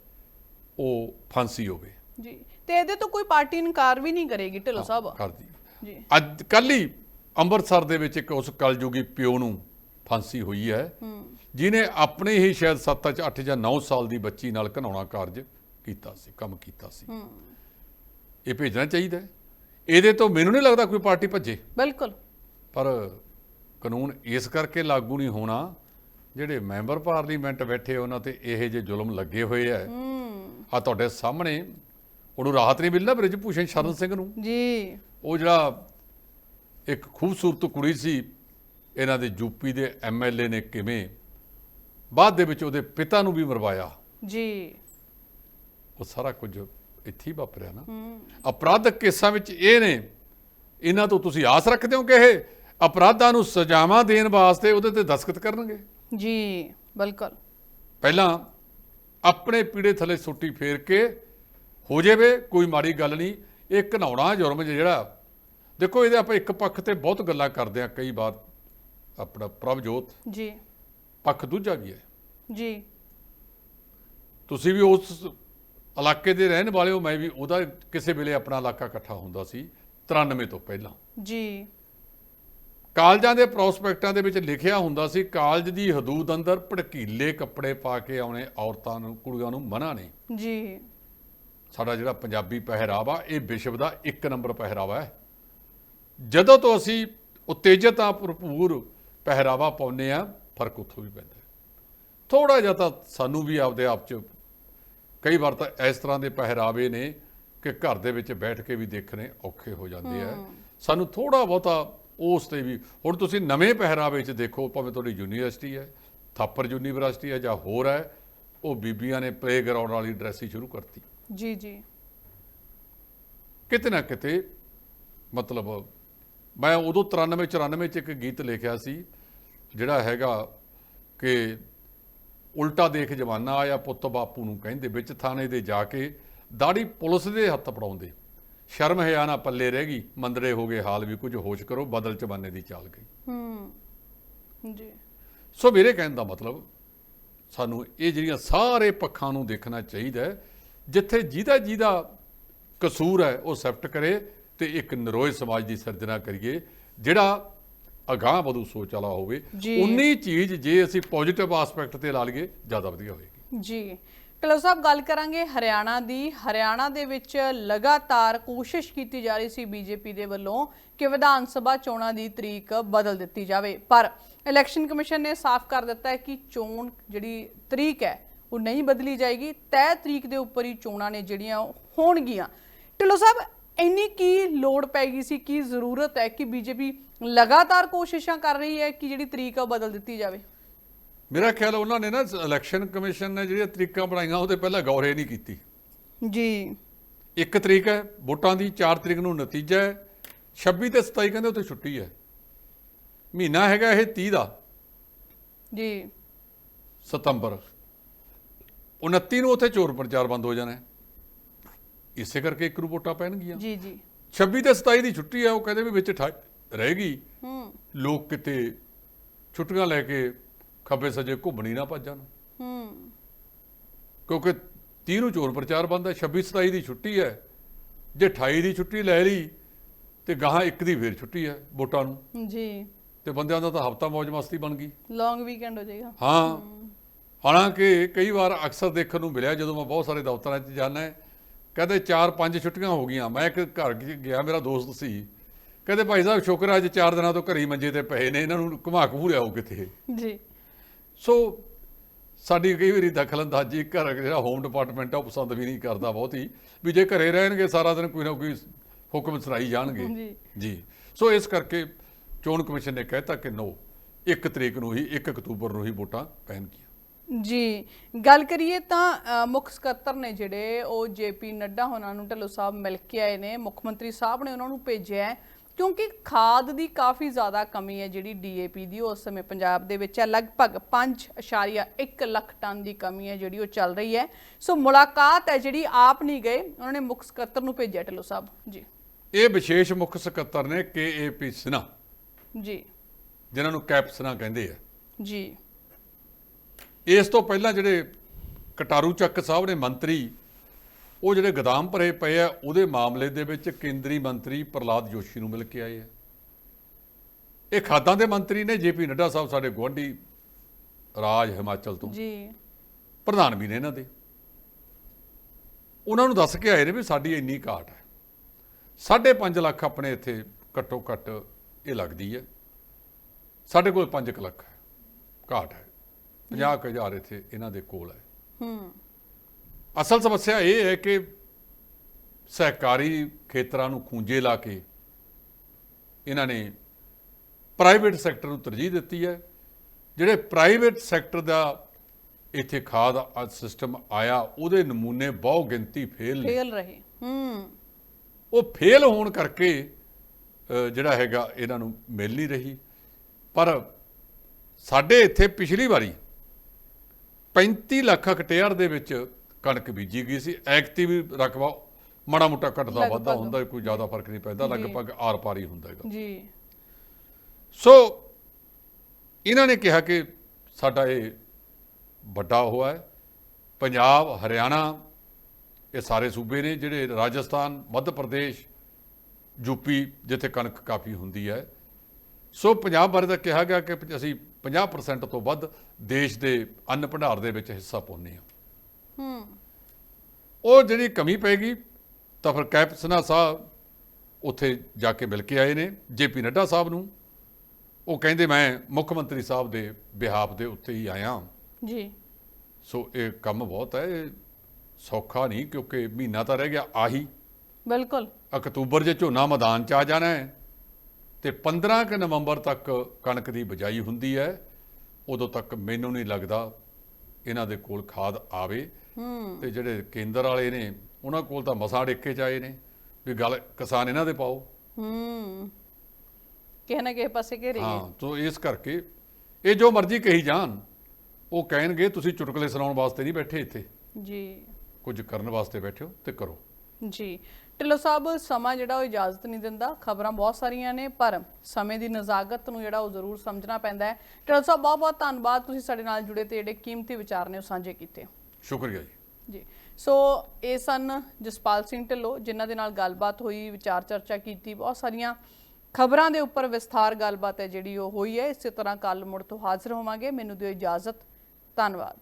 ਉਹ ਫਾਂਸੀ ਹੋਵੇ। ਜੀ ਤੇ ਇਹਦੇ ਤੋਂ ਕੋਈ ਪਾਰਟੀ ਇਨਕਾਰ ਵੀ ਨਹੀਂ ਕਰੇਗੀ ਢਿੱਲੋਂ ਸਾਹਿਬ। ਕਰਦੀ ਜੀ। ਅੱਜ ਕੱਲ੍ਹ ਹੀ ਅੰਮ੍ਰਿਤਸਰ ਦੇ ਵਿੱਚ ਇੱਕ ਉਸ ਕਲਯੁਗੀ ਪਿਓ ਨੂੰ ਫਾਂਸੀ ਹੋਈ ਹੈ। ਜਿਨੇ ਆਪਣੇ ਹੀ ਸ਼ਾਇਦ 7 ਚ 8 ਜਾਂ 9 ਸਾਲ ਦੀ ਬੱਚੀ ਨਾਲ ਘਨਾਉਣਾ ਕਾਰਜ ਕੀਤਾ ਸੀ ਕੰਮ ਕੀਤਾ ਸੀ। ਇਹ ਭੇਜਣਾ ਚਾਹੀਦਾ ਇਹਦੇ ਤੋਂ ਮੈਨੂੰ ਨਹੀਂ ਲੱਗਦਾ ਕੋਈ ਪਾਰਟੀ ਭੱਜੇ। ਬਿਲਕੁਲ। ਪਰ ਕਾਨੂੰਨ ਇਸ ਕਰਕੇ ਲਾਗੂ ਨਹੀਂ ਹੋਣਾ ਜਿਹੜੇ ਮੈਂਬਰ ਪਾਰਲੀਮੈਂਟ ਬੈਠੇ ਉਹਨਾਂ ਤੇ ਇਹ ਜੇ ਜ਼ੁਲਮ ਲੱਗੇ ਹੋਏ ਆ। ਆ ਤੁਹਾਡੇ ਸਾਹਮਣੇ ਉਹਨੂੰ ਰਾਹਤ ਨਹੀਂ ਮਿਲਣਾ ਬ੍ਰਿਜ ਭੂਸ਼ਣ ਸ਼ਰਨ ਸਿੰਘ ਨੂੰ। ਜੀ। ਉਹ ਜਿਹੜਾ ਇੱਕ ਖੂਬਸੂਰਤ ਕੁੜੀ ਸੀ ਇਹਨਾਂ ਦੇ ਯੂਪੀ ਦੇ ਐਮਐਲਏ ਨੇ ਕਿਵੇਂ ਬਾਅਦ ਦੇ ਵਿੱਚ ਉਹਦੇ ਪਿਤਾ ਨੂੰ ਵੀ ਮਰਵਾਇਆ। ਜੀ। ਉਹ ਸਾਰਾ ਕੁਝ ਇੱਥੇ ਹੀ ਵਾਪਰਿਆ ਨਾ। ਅਪਰਾਧਕ ਕੇਸਾਂ ਵਿੱਚ ਇਹ ਨੇ ਇਹਨਾਂ ਤੋਂ ਤੁਸੀਂ ਆਸ ਰੱਖਦੇ ਹੋ ਕਿ ਇਹ ਅਪਰਾਧਾਂ ਨੂੰ ਸਜ਼ਾਵਾਂ ਦੇਣ ਵਾਸਤੇ ਉਹਦੇ ਤੇ ਦਸਖਤ ਕਰਨਗੇ? ਜੀ ਬਿਲਕੁਲ। ਪਹਿਲਾਂ ਆਪਣੇ ਪੀੜੇ ਥੱਲੇ ਸੁੱਟੀ ਫੇਰ ਕੇ ਹੋ ਜਾਵੇ ਕੋਈ ਮਾੜੀ ਗੱਲ ਨਹੀਂ। ਇਹ ਘਨਾਉਣਾ ਜੁਰਮ ਜਿਹੜਾ ਦੇਖੋ ਇਹਦੇ ਆਪਾਂ ਇੱਕ ਪੱਖ ਤੇ ਬਹੁਤ ਗੱਲਾਂ ਕਰਦੇ ਆ ਕਈ ਵਾਰ ਆਪਣਾ ਪ੍ਰਭਜੋਤ। ਜੀ। ਪੱਖ ਦੂਜਾ ਵੀ ਹੈ। ਜੀ। ਤੁਸੀਂ ਵੀ ਉਸ ਇਲਾਕੇ ਦੇ ਰਹਿਣ ਵਾਲੇ ਹੋ ਮੈਂ ਵੀ ਉਹਦਾ ਕਿਸੇ ਵੇਲੇ ਆਪਣਾ ਇਲਾਕਾ ਇਕੱਠਾ ਹੁੰਦਾ ਸੀ 93 ਤੋਂ ਪਹਿਲਾਂ। ਜੀ। ਕਾਲਜਾਂ ਦੇ ਪ੍ਰੋਸਪੈਕਟਾਂ ਦੇ ਵਿੱਚ ਲਿਖਿਆ ਹੁੰਦਾ ਸੀ ਕਾਲਜ ਦੀ ਹਦੂਦ ਅੰਦਰ ਭੜਕੀਲੇ ਕੱਪੜੇ ਪਾ ਕੇ ਆਉਣੇ ਔਰਤਾਂ ਨੂੰ ਕੁੜੀਆਂ ਨੂੰ ਮਨਾ ਨਹੀਂ। ਜੀ। ਸਾਡਾ ਜਿਹੜਾ ਪੰਜਾਬੀ ਪਹਿਰਾਵਾ ਇਹ ਵਿਸ਼ਵ ਦਾ ਇੱਕ ਨੰਬਰ ਪਹਿਰਾਵਾ ਹੈ। ਜਦੋਂ ਤੋਂ ਅਸੀਂ ਉਤੇਜਤਾ ਭਰਪੂਰ ਪਹਿਰਾਵਾ ਪਾਉਂਦੇ ਆ ਫ਼ਰਕ ਉੱਥੋਂ ਵੀ ਪੈਂਦਾ ਥੋੜਾ ਜਿਹਾ ਤਾਂ ਸਾਨੂੰ ਵੀ ਆਪਦੇ ਆਪ 'ਚ ਕਈ ਵਾਰ ਤਾਂ ਇਸ ਤਰ੍ਹਾਂ ਦੇ ਪਹਿਰਾਵੇ ਨੇ ਕਿ ਘਰ ਦੇ ਵਿੱਚ ਬੈਠ ਕੇ ਵੀ ਦੇਖਣੇ ਔਖੇ ਹੋ ਜਾਂਦੇ ਆ। ਸਾਨੂੰ ਥੋੜਾ ਬਹੁਤਾ ਉਸ ਤੇ ਵੀ। ਹੁਣ ਤੁਸੀਂ ਨਵੇਂ ਪਹਿਰਾਵੇ 'ਚ ਦੇਖੋ ਭਾਵੇਂ ਤੁਹਾਡੀ ਯੂਨੀਵਰਸਿਟੀ ਹੈ ਥਾਪਰ ਯੂਨੀਵਰਸਿਟੀ ਹੈ ਜਾਂ ਹੋਰ ਹੈ ਉਹ ਬੀਬੀਆਂ ਨੇ ਪਲੇਗਰਾਉਂਡ ਵਾਲੀ ਡਰੈਸ ਹੀ ਸ਼ੁਰੂ ਕਰਤੀ। ਜੀ ਜੀ। ਕਿਤੇ ਨਾ ਕਿਤੇ ਮਤਲਬ ਮੈਂ ਉਦੋਂ 93 94 ਚ ਇੱਕ ਗੀਤ ਲਿਖਿਆ ਸੀ ਜਿਹੜਾ ਹੈਗਾ ਕਿ ਉਲਟਾ ਦੇਖ ਜਵਾਨਾ ਆਇਆ ਪੁੱਤ ਬਾਪੂ ਨੂੰ ਕਹਿੰਦੇ ਵਿੱਚ ਥਾਣੇ ਦੇ ਜਾ ਕੇ ਦਾੜੀ ਪੁਲਿਸ ਦੇ ਹੱਥ ਪੜਾਉਂਦੇ ਸ਼ਰਮ ਹਿਆ ਨਾ ਪੱਲੇ ਰਹਿ ਗਈ ਮੰਦਰੇ ਹੋ ਗਏ ਹਾਲ ਵੀ ਕੁਝ ਹੋਸ਼ ਕਰੋ ਬਦਲ ਚਬਾਨੇ ਦੀ ਚਾਲ ਗਈ। ਹੂੰ ਜੀ। ਸੋ ਮੇਰੇ ਕਹਿਣ ਦਾ ਮਤਲਬ ਸਾਨੂੰ ਇਹ ਜਿਹੜੀਆਂ ਸਾਰੇ ਪੱਖਾਂ ਨੂੰ ਦੇਖਣਾ ਚਾਹੀਦਾ ਹੈ ਜਿੱਥੇ ਜਿਹਦਾ ਜਿਹਦਾ ਕਸੂਰ ਹੈ ਉਹ ਐਕਸੈਪਟ ਕਰੇ ਤੇ ਇੱਕ ਨਰੋਏ ਸਮਾਜ ਦੀ ਸਿਰਜਣਾ ਕਰੀਏ ਜਿਹੜਾ ਅਗਾਹ ਵਧੂ ਸੋਚ ਵਾਲਾ ਹੋਵੇ। ਉਨੀ ਚੀਜ਼ ਜੇ ਅਸੀਂ ਪੋਜ਼ਿਟਿਵ ਐਸਪੈਕਟ ਤੇ ਲਾ ਲਈਏ ਜ਼ਿਆਦਾ ਵਧੀਆ ਹੋਏਗੀ। ਜੀ। ਢਿੱਲੋਂ ਸਾਹਿਬ, ਗੱਲ ਕਰਾਂਗੇ ਹਰਿਆਣਾ ਦੀ। ਹਰਿਆਣਾ ਦੇ ਵਿੱਚ ਲਗਾਤਾਰ ਕੋਸ਼ਿਸ਼ ਕੀਤੀ ਜਾ ਰਹੀ ਸੀ ਬੀਜੇਪੀ ਦੇ ਵੱਲੋਂ ਕਿ ਵਿਧਾਨ ਸਭਾ ਚੋਣਾਂ ਦੀ ਤਰੀਕ ਬਦਲ ਦਿੱਤੀ ਜਾਵੇ। ਪਰ ਇਲੈਕਸ਼ਨ ਕਮਿਸ਼ਨ ਨੇ ਸਾਫ਼ ਕਰ ਦਿੱਤਾ ਹੈ ਕਿ ਚੋਣ ਜਿਹੜੀ ਤਰੀਕ ਹੈ, ਉਹ ਨਹੀਂ ਬਦਲੀ ਜਾਏਗੀ। ਤੈਅ ਤਰੀਕ ਦੇ ਉੱਪਰ ਹੀ ਚੋਣਾਂ ਨੇ ਜਿਹੜੀਆਂ ਹੋਣਗੀਆਂ। ਢਿੱਲੋਂ ਸਾਹਿਬ, ਇੰਨੀ ਕੀ ਲੋੜ ਪੈ ਗਈ ਸੀ, ਕੀ ਜ਼ਰੂਰਤ ਹੈ ਕਿ ਬੀਜੇਪੀ ਲਗਾਤਾਰ ਕੋਸ਼ਿਸ਼ਾਂ ਕਰ ਰਹੀ ਹੈ ਕਿ ਜਿਹੜੀ ਤਰੀਕ ਆ ਉਹ ਬਦਲ ਦਿੱਤੀ ਜਾਵੇ? ਮੇਰਾ ਖਿਆਲ ਉਹਨਾਂ ਨੇ ਨਾ ਇਲੈਕਸ਼ਨ ਕਮਿਸ਼ਨ ਨੇ ਜਿਹੜੀਆਂ ਤਰੀਕਾਂ ਬਣਾਈਆਂ ਉਹਦੇ ਪਹਿਲਾਂ ਗੌਰ ਇਹ ਨਹੀਂ ਕੀਤੀ। ਜੀ। ਇੱਕ ਤਰੀਕ ਹੈ ਵੋਟਾਂ ਦੀ 4 ਤਰੀਕ ਨੂੰ ਨਤੀਜਾ ਹੈ 26 ਤੇ 27 ਕਹਿੰਦੇ ਉੱਥੇ ਛੁੱਟੀ ਹੈ। ਮਹੀਨਾ ਹੈਗਾ ਇਹ 30 ਦਾ। ਜੀ। ਸਤੰਬਰ। 29 ਨੂੰ ਉੱਥੇ ਚੋਰ ਪ੍ਰਚਾਰ ਬੰਦ ਹੋ ਜਾਣਾ ਹੈ। ਇਸੇ ਕਰਕੇ ਇੱਕ ਨੂੰ ਵੋਟਾਂ ਪੈਣਗੀਆਂ। ਜੀ ਜੀ। 26 ਤੇ 27 ਦੀ ਛੁੱਟੀ ਹੈ ਉਹ ਕਹਿੰਦੇ ਵੀ ਵਿੱਚ ਠਾ- ਰਹੇਗੀ। ਹੂੰ। ਲੋਕ ਕਿਤੇ ਛੁੱਟੀਆਂ ਲੈ ਕੇ ਖੱਬੇ ਸੱਜੇ ਘੁੰਮਣੀ ਨਾ ਭੱਜਣ। ਹੂੰ। ਕਿਉਂਕਿ 30 ਨੂੰ ਚੋਰ ਪ੍ਰਚਾਰ ਬੰਦ ਹੈ 26 27 ਦੀ ਛੁੱਟੀ ਹੈ। ਜੇ 28 ਦੀ ਛੁੱਟੀ ਲੈ ਲਈ ਤੇ ਗਾਹਾਂ ਇੱਕ ਦੀ ਫੇਰ ਛੁੱਟੀ ਹੈ ਵੋਟਾਂ ਨੂੰ। ਜੀ। ਤੇ ਬੰਦਿਆਂ ਦਾ ਤਾਂ ਹਫਤਾ ਮौज ਮਸਤੀ ਬਣ ਗਈ। ਲੌਂਗ ਵੀਕਐਂਡ ਹੋ ਜਾਏਗਾ। ਹਾਂ। ਹਾਲਾਂਕਿ ਕਈ ਵਾਰ ਅਕਸਰ ਦੇਖਣ ਨੂੰ ਮਿਲਿਆ ਜਦੋਂ ਮੈਂ ਬਹੁਤ ਸਾਰੇ ਦਫ਼ਤਰਾਂ 'ਚ ਜਾਂਦਾ ਹੈ ਕਹਿੰਦੇ 4-5 ਛੁੱਟੀਆਂ ਹੋ ਗਈਆਂ। ਮੈਂ ਇੱਕ ਘਰ ਗਿਆ ਮੇਰਾ ਦੋਸਤ ਸੀ। ਕਹਿੰਦੇ ਭਾਈ ਸਾਹਿਬ ਸ਼ੁਕਰ ਹੈ ਅੱਜ 4 ਦਿਨਾਂ ਤੋਂ ਘਰੀ ਮੰਜੇ ਤੇ ਪਏ ਨੇ ਇਹਨਾਂ ਨੂੰ ਘੁਮਾ ਘੂ ਲਿਆਓ ਕਿਤੇ ਜੀ। ਸੋ ਸਾਡੀ ਕਈ ਵਾਰੀ ਦਖਲਅੰਦਾਜ਼ੀ ਘਰ ਜਿਹੜਾ ਹੋਮ ਡਿਪਾਰਟਮੈਂਟ ਆ ਉਹ ਪਸੰਦ ਵੀ ਨਹੀਂ ਕਰਦਾ ਬਹੁਤੀ ਵੀ ਜੇ ਘਰੇ ਰਹਿਣਗੇ ਸਾਰਾ ਦਿਨ ਕੋਈ ਨਾ ਕੋਈ ਹੁਕਮ ਸੁਣਾਈ ਜਾਣਗੇ। ਜੀ। ਸੋ ਇਸ ਕਰਕੇ ਚੋਣ ਕਮਿਸ਼ਨ ਨੇ ਕਹਿਤਾ ਕਿ ਨੋ 1 ਤਰੀਕ ਨੂੰ ਹੀ 1 ਅਕਤੂਬਰ ਨੂੰ ਹੀ ਵੋਟਾਂ ਪੈਣਗੀਆਂ। ਜੀ। ਗੱਲ ਕਰੀਏ ਤਾਂ ਮੁੱਖ ਸਕੱਤਰ ਨੇ ਜਿਹੜੇ ਉਹ ਜੇਪੀ ਨੱਡਾ ਹੋਣਾ ਨੂੰ ਢੱਲੋ ਸਾਹਿਬ ਮਿਲ ਕੇ ਆਏ ਨੇ ਮੁੱਖ ਮੰਤਰੀ ਸਾਹਿਬ ਨੇ ਉਹਨਾਂ ਨੂੰ ਭੇਜਿਆ ਹੈ। ਕਿਉਂਕਿ ਖਾਦ ਦੀ ਕਾਫੀ ਜ਼ਿਆਦਾ ਕਮੀ ਹੈ ਜਿਹੜੀ ਡੀਏਪੀ ਦੀ ਉਸ ਸਮੇਂ ਪੰਜਾਬ ਦੇ ਵਿੱਚ ਹੈ। ਲਗਭਗ 5.1 ਲੱਖ ਟਨ ਦੀ ਕਮੀ ਹੈ ਜਿਹੜੀ ਉਹ ਚੱਲ ਰਹੀ ਹੈ। ਸੋ ਮੁਲਾਕਾਤ ਹੈ ਜਿਹੜੀ ਆਪ ਨਹੀਂ ਗਏ ਉਹਨਾਂ ਨੇ ਮੁੱਖ ਸਕੱਤਰ ਨੂੰ ਭੇਜਿਆ ਢਿੱਲੋਂ ਸਾਹਿਬ। ਜੀ। ਇਹ ਵਿਸ਼ੇਸ਼ ਮੁੱਖ ਸਕੱਤਰ ਨੇ ਕੇਏਪੀ ਸਿਨਾ ਜੀ। ਜਿਨ੍ਹਾਂ ਨੂੰ ਕੈਪਸਨਾ ਕਹਿੰਦੇ ਆ। ਜੀ। ਇਸ ਤੋਂ ਪਹਿਲਾਂ ਜਿਹੜੇ ਕਟਾਰੂ ਚੱਕ ਸਾਹਿਬ ਨੇ ਮੰਤਰੀ ਉਹ ਜਿਹੜੇ ਗਦਾਮ ਭਰੇ ਪਏ ਆ ਉਹਦੇ ਮਾਮਲੇ ਦੇ ਵਿੱਚ ਕੇਂਦਰੀ ਮੰਤਰੀ ਪ੍ਰਲਾਦ ਜੋਸ਼ੀ ਨੂੰ ਮਿਲ ਕੇ ਆਏ ਆ। ਇਹ ਖਾਦਾਂ ਦੇ ਮੰਤਰੀ ਨੇ ਜੇਪੀ ਨੱਡਾ ਸਾਹਿਬ ਸਾਡੇ ਗੁਆਂਢੀ ਰਾਜ ਹਿਮਾਚਲ ਤੋਂ। ਜੀ। ਪ੍ਰਧਾਨ ਵੀ ਨੇ ਇਹਨਾਂ ਦੇ। ਉਹਨਾਂ ਨੂੰ ਦੱਸ ਕੇ ਆਏ ਨੇ ਵੀ ਸਾਡੀ ਇੰਨੀ ਘਾਟ ਹੈ। 5.5 ਲੱਖ ਆਪਣੇ ਇੱਥੇ ਘੱਟੋ ਘੱਟ ਇਹ ਲੱਗਦੀ ਹੈ। ਸਾਡੇ ਕੋਲ 5 ਲੱਖ ਹੈ। ਘਾਟ ਹੈ। 50000 ਇੱਥੇ ਇਹਨਾਂ ਦੇ ਕੋਲ ਹੈ। ਹੂੰ। ਅਸਲ ਸਮੱਸਿਆ ਇਹ ਹੈ ਕਿ ਸਹਿਕਾਰੀ ਖੇਤਰਾਂ ਨੂੰ ਖੂੰਜੇ ਲਾ ਕੇ ਇਹਨਾਂ ਨੇ ਪ੍ਰਾਈਵੇਟ ਸੈਕਟਰ ਨੂੰ ਤਰਜੀਹ ਦਿੱਤੀ ਹੈ। ਜਿਹੜੇ ਪ੍ਰਾਈਵੇਟ ਸੈਕਟਰ ਦਾ ਇੱਥੇ ਖਾਦ ਸਿਸਟਮ ਆਇਆ ਉਹਦੇ ਨਮੂਨੇ ਬਹੁ ਗਿਣਤੀ ਫੇਲ ਨੇ। ਫੇਲ ਰਹੇ ਹੂੰ। ਉਹ ਫੇਲ ਹੋਣ ਕਰਕੇ ਜਿਹੜਾ ਹੈਗਾ ਇਹਨਾਂ ਨੂੰ ਮਿਲ ਨਹੀਂ ਰਹੀ। ਪਰ ਸਾਡੇ ਇੱਥੇ ਪਿਛਲੀ ਵਾਰੀ 35 ਲੱਖ ਹੈਕਟੇਅਰ ਦੇ ਵਿੱਚ ਕਣਕ ਬੀਜੀ ਗਈ ਸੀ ਐਕਟਿਵ ਰਕਬਾ ਮਾੜਾ ਮੋਟਾ ਘਟਦਾ ਵੱਧਦਾ ਲਗਭਗ। ਹੁੰਦਾ ਕੋਈ ਜ਼ਿਆਦਾ ਫ਼ਰਕ ਨਹੀਂ ਪੈਂਦਾ। ਲਗਭਗ ਆਰ ਪਾਰ ਹੀ ਹੁੰਦਾ ਹੈਗਾ ਜੀ ਸੋ ਇਹਨਾਂ ਨੇ ਕਿਹਾ ਕਿ ਸਾਡਾ ਇਹ ਵੱਡਾ ਉਹ ਹੈ ਪੰਜਾਬ ਹਰਿਆਣਾ ਇਹ ਸਾਰੇ ਸੂਬੇ ਨੇ ਜਿਹੜੇ ਰਾਜਸਥਾਨ ਮੱਧ ਪ੍ਰਦੇਸ਼ ਯੂਪੀ ਜਿੱਥੇ ਕਣਕ ਕਾਫੀ ਹੁੰਦੀ ਹੈ ਸੋ ਪੰਜਾਬ ਬਾਰੇ ਤਾਂ ਕਿਹਾ ਗਿਆ ਕਿ ਅਸੀਂ 50% ਤੋਂ ਵੱਧ ਦੇਸ਼ ਦੇ ਅੰਨ ਭੰਡਾਰ ਦੇ ਵਿੱਚ ਹਿੱਸਾ ਪਾਉਂਦੇ ਹਾਂ ਹੂੰ। ਉਹ ਜਿਹੜੀ ਕਮੀ ਪੈਗੀ ਤਾਂ ਫਿਰ ਕੈਪਸਨਾ ਸਾਹਿਬ ਉੱਥੇ ਜਾ ਕੇ ਮਿਲ ਕੇ ਆਏ ਨੇ ਜੇਪੀ ਨੱਡਾ ਸਾਹਿਬ ਨੂੰ। ਉਹ ਕਹਿੰਦੇ ਮੈਂ ਮੁੱਖ ਮੰਤਰੀ ਸਾਹਿਬ ਦੇ ਬਿਹਾਫ ਦੇ ਉੱਤੇ ਹੀ ਆਇਆ ਜੀ। ਸੋ ਇਹ ਕੰਮ ਬਹੁਤ ਹੈ ਸੌਖਾ ਨਹੀਂ ਕਿਉਂਕਿ ਮਹੀਨਾ ਤਾਂ ਰਹਿ ਗਿਆ ਆਹੀ। ਬਿਲਕੁਲ। ਅਕਤੂਬਰ 'ਚ ਝੋਨਾ ਮੈਦਾਨ 'ਚ ਆ ਜਾਣਾ ਹੈ ਤੇ 15 ਕੁ ਨਵੰਬਰ ਤੱਕ ਕਣਕ ਦੀ ਬਜਾਈ ਹੁੰਦੀ ਹੈ। ਉਦੋਂ ਤੱਕ ਮੈਨੂੰ ਨਹੀਂ ਲੱਗਦਾ ਇਹਨਾਂ ਦੇ ਕੋਲ ਖਾਦ ਆਵੇ। ਤੇ ਜਿਹੜੇ ਕੇਂਦਰ ਵਾਲੇ ਨੇ ਉਹਨਾਂ ਕੋਲ ਤਾਂ ਮਸਾਂ ਡਿੱਕੇ ਚ ਆਏ ਨੇ ਵੀ ਗੱਲ ਕਿਸਾਨ ਇਹਨਾਂ ਦੇ ਪਾਓ। ਹੂੰ। ਕਿਸੇ ਨਾ ਕਿਸੇ ਪਾਸੇ ਘੇਰੇ ਹਾਂ ਤੋਂ ਇਸ ਕਰਕੇ ਇਹ ਜੋ ਮਰਜ਼ੀ ਕਹੀ ਜਾਣ ਉਹ ਕਹਿਣਗੇ ਤੁਸੀਂ ਚੁਟਕਲੇ ਸੁਣਾਉਣ ਵਾਸਤੇ ਨਹੀਂ ਬੈਠੇ ਇੱਥੇ। ਜੀ। ਕੁਝ ਕਰਨ ਵਾਸਤੇ ਬੈਠੇ ਹੋ ਤੇ ਕਰੋ। ਜੀ। ਢਿੱਲੋਂ ਸਾਹਿਬ ਸਮਾਂ ਜਿਹੜਾ ਉਹ ਇਜਾਜ਼ਤ ਨਹੀਂ ਦਿੰਦਾ ਖਬਰਾਂ ਬਹੁਤ ਸਾਰੀਆਂ ਨੇ ਪਰ ਸਮੇਂ ਦੀ ਨਜ਼ਾਕਤ ਨੂੰ ਜਿਹੜਾ ਉਹ ਜ਼ਰੂਰ ਸਮਝਣਾ ਪੈਂਦਾ ਹੈ। ਢਿੱਲੋਂ ਸਾਹਿਬ ਬਹੁਤ ਬਹੁਤ ਧੰਨਵਾਦ ਤੁਸੀਂ ਸਾਡੇ ਨਾਲ ਜੁੜੇ ਤੇ ਜਿਹੜੇ ਕੀਮਤੀ ਵਿਚਾਰ ਨੇ ਉਹ ਸਾਂਝੇ ਕੀਤੇ। ਸ਼ੁਕਰੀਆ ਜੀ। ਜੀ। ਸੋ ਇਹ ਸਨ ਜਸਪਾਲ ਸਿੰਘ ਢਿੱਲੋਂ, ਜਿਨ੍ਹਾਂ ਦੇ ਨਾਲ ਗੱਲਬਾਤ ਹੋਈ, ਵਿਚਾਰ ਚਰਚਾ ਕੀਤੀ। ਬਹੁਤ ਸਾਰੀਆਂ ਖਬਰਾਂ ਦੇ ਉੱਪਰ ਵਿਸਥਾਰ ਗੱਲਬਾਤ ਹੈ ਜਿਹੜੀ ਉਹ ਹੋਈ ਹੈ। ਇਸੇ ਤਰ੍ਹਾਂ ਕੱਲ ਮੁੜ ਤੋਂ ਹਾਜ਼ਰ ਹੋਵਾਂਗੇ। ਮੈਨੂੰ ਦਿਓ ਇਜਾਜ਼ਤ। ਧੰਨਵਾਦ।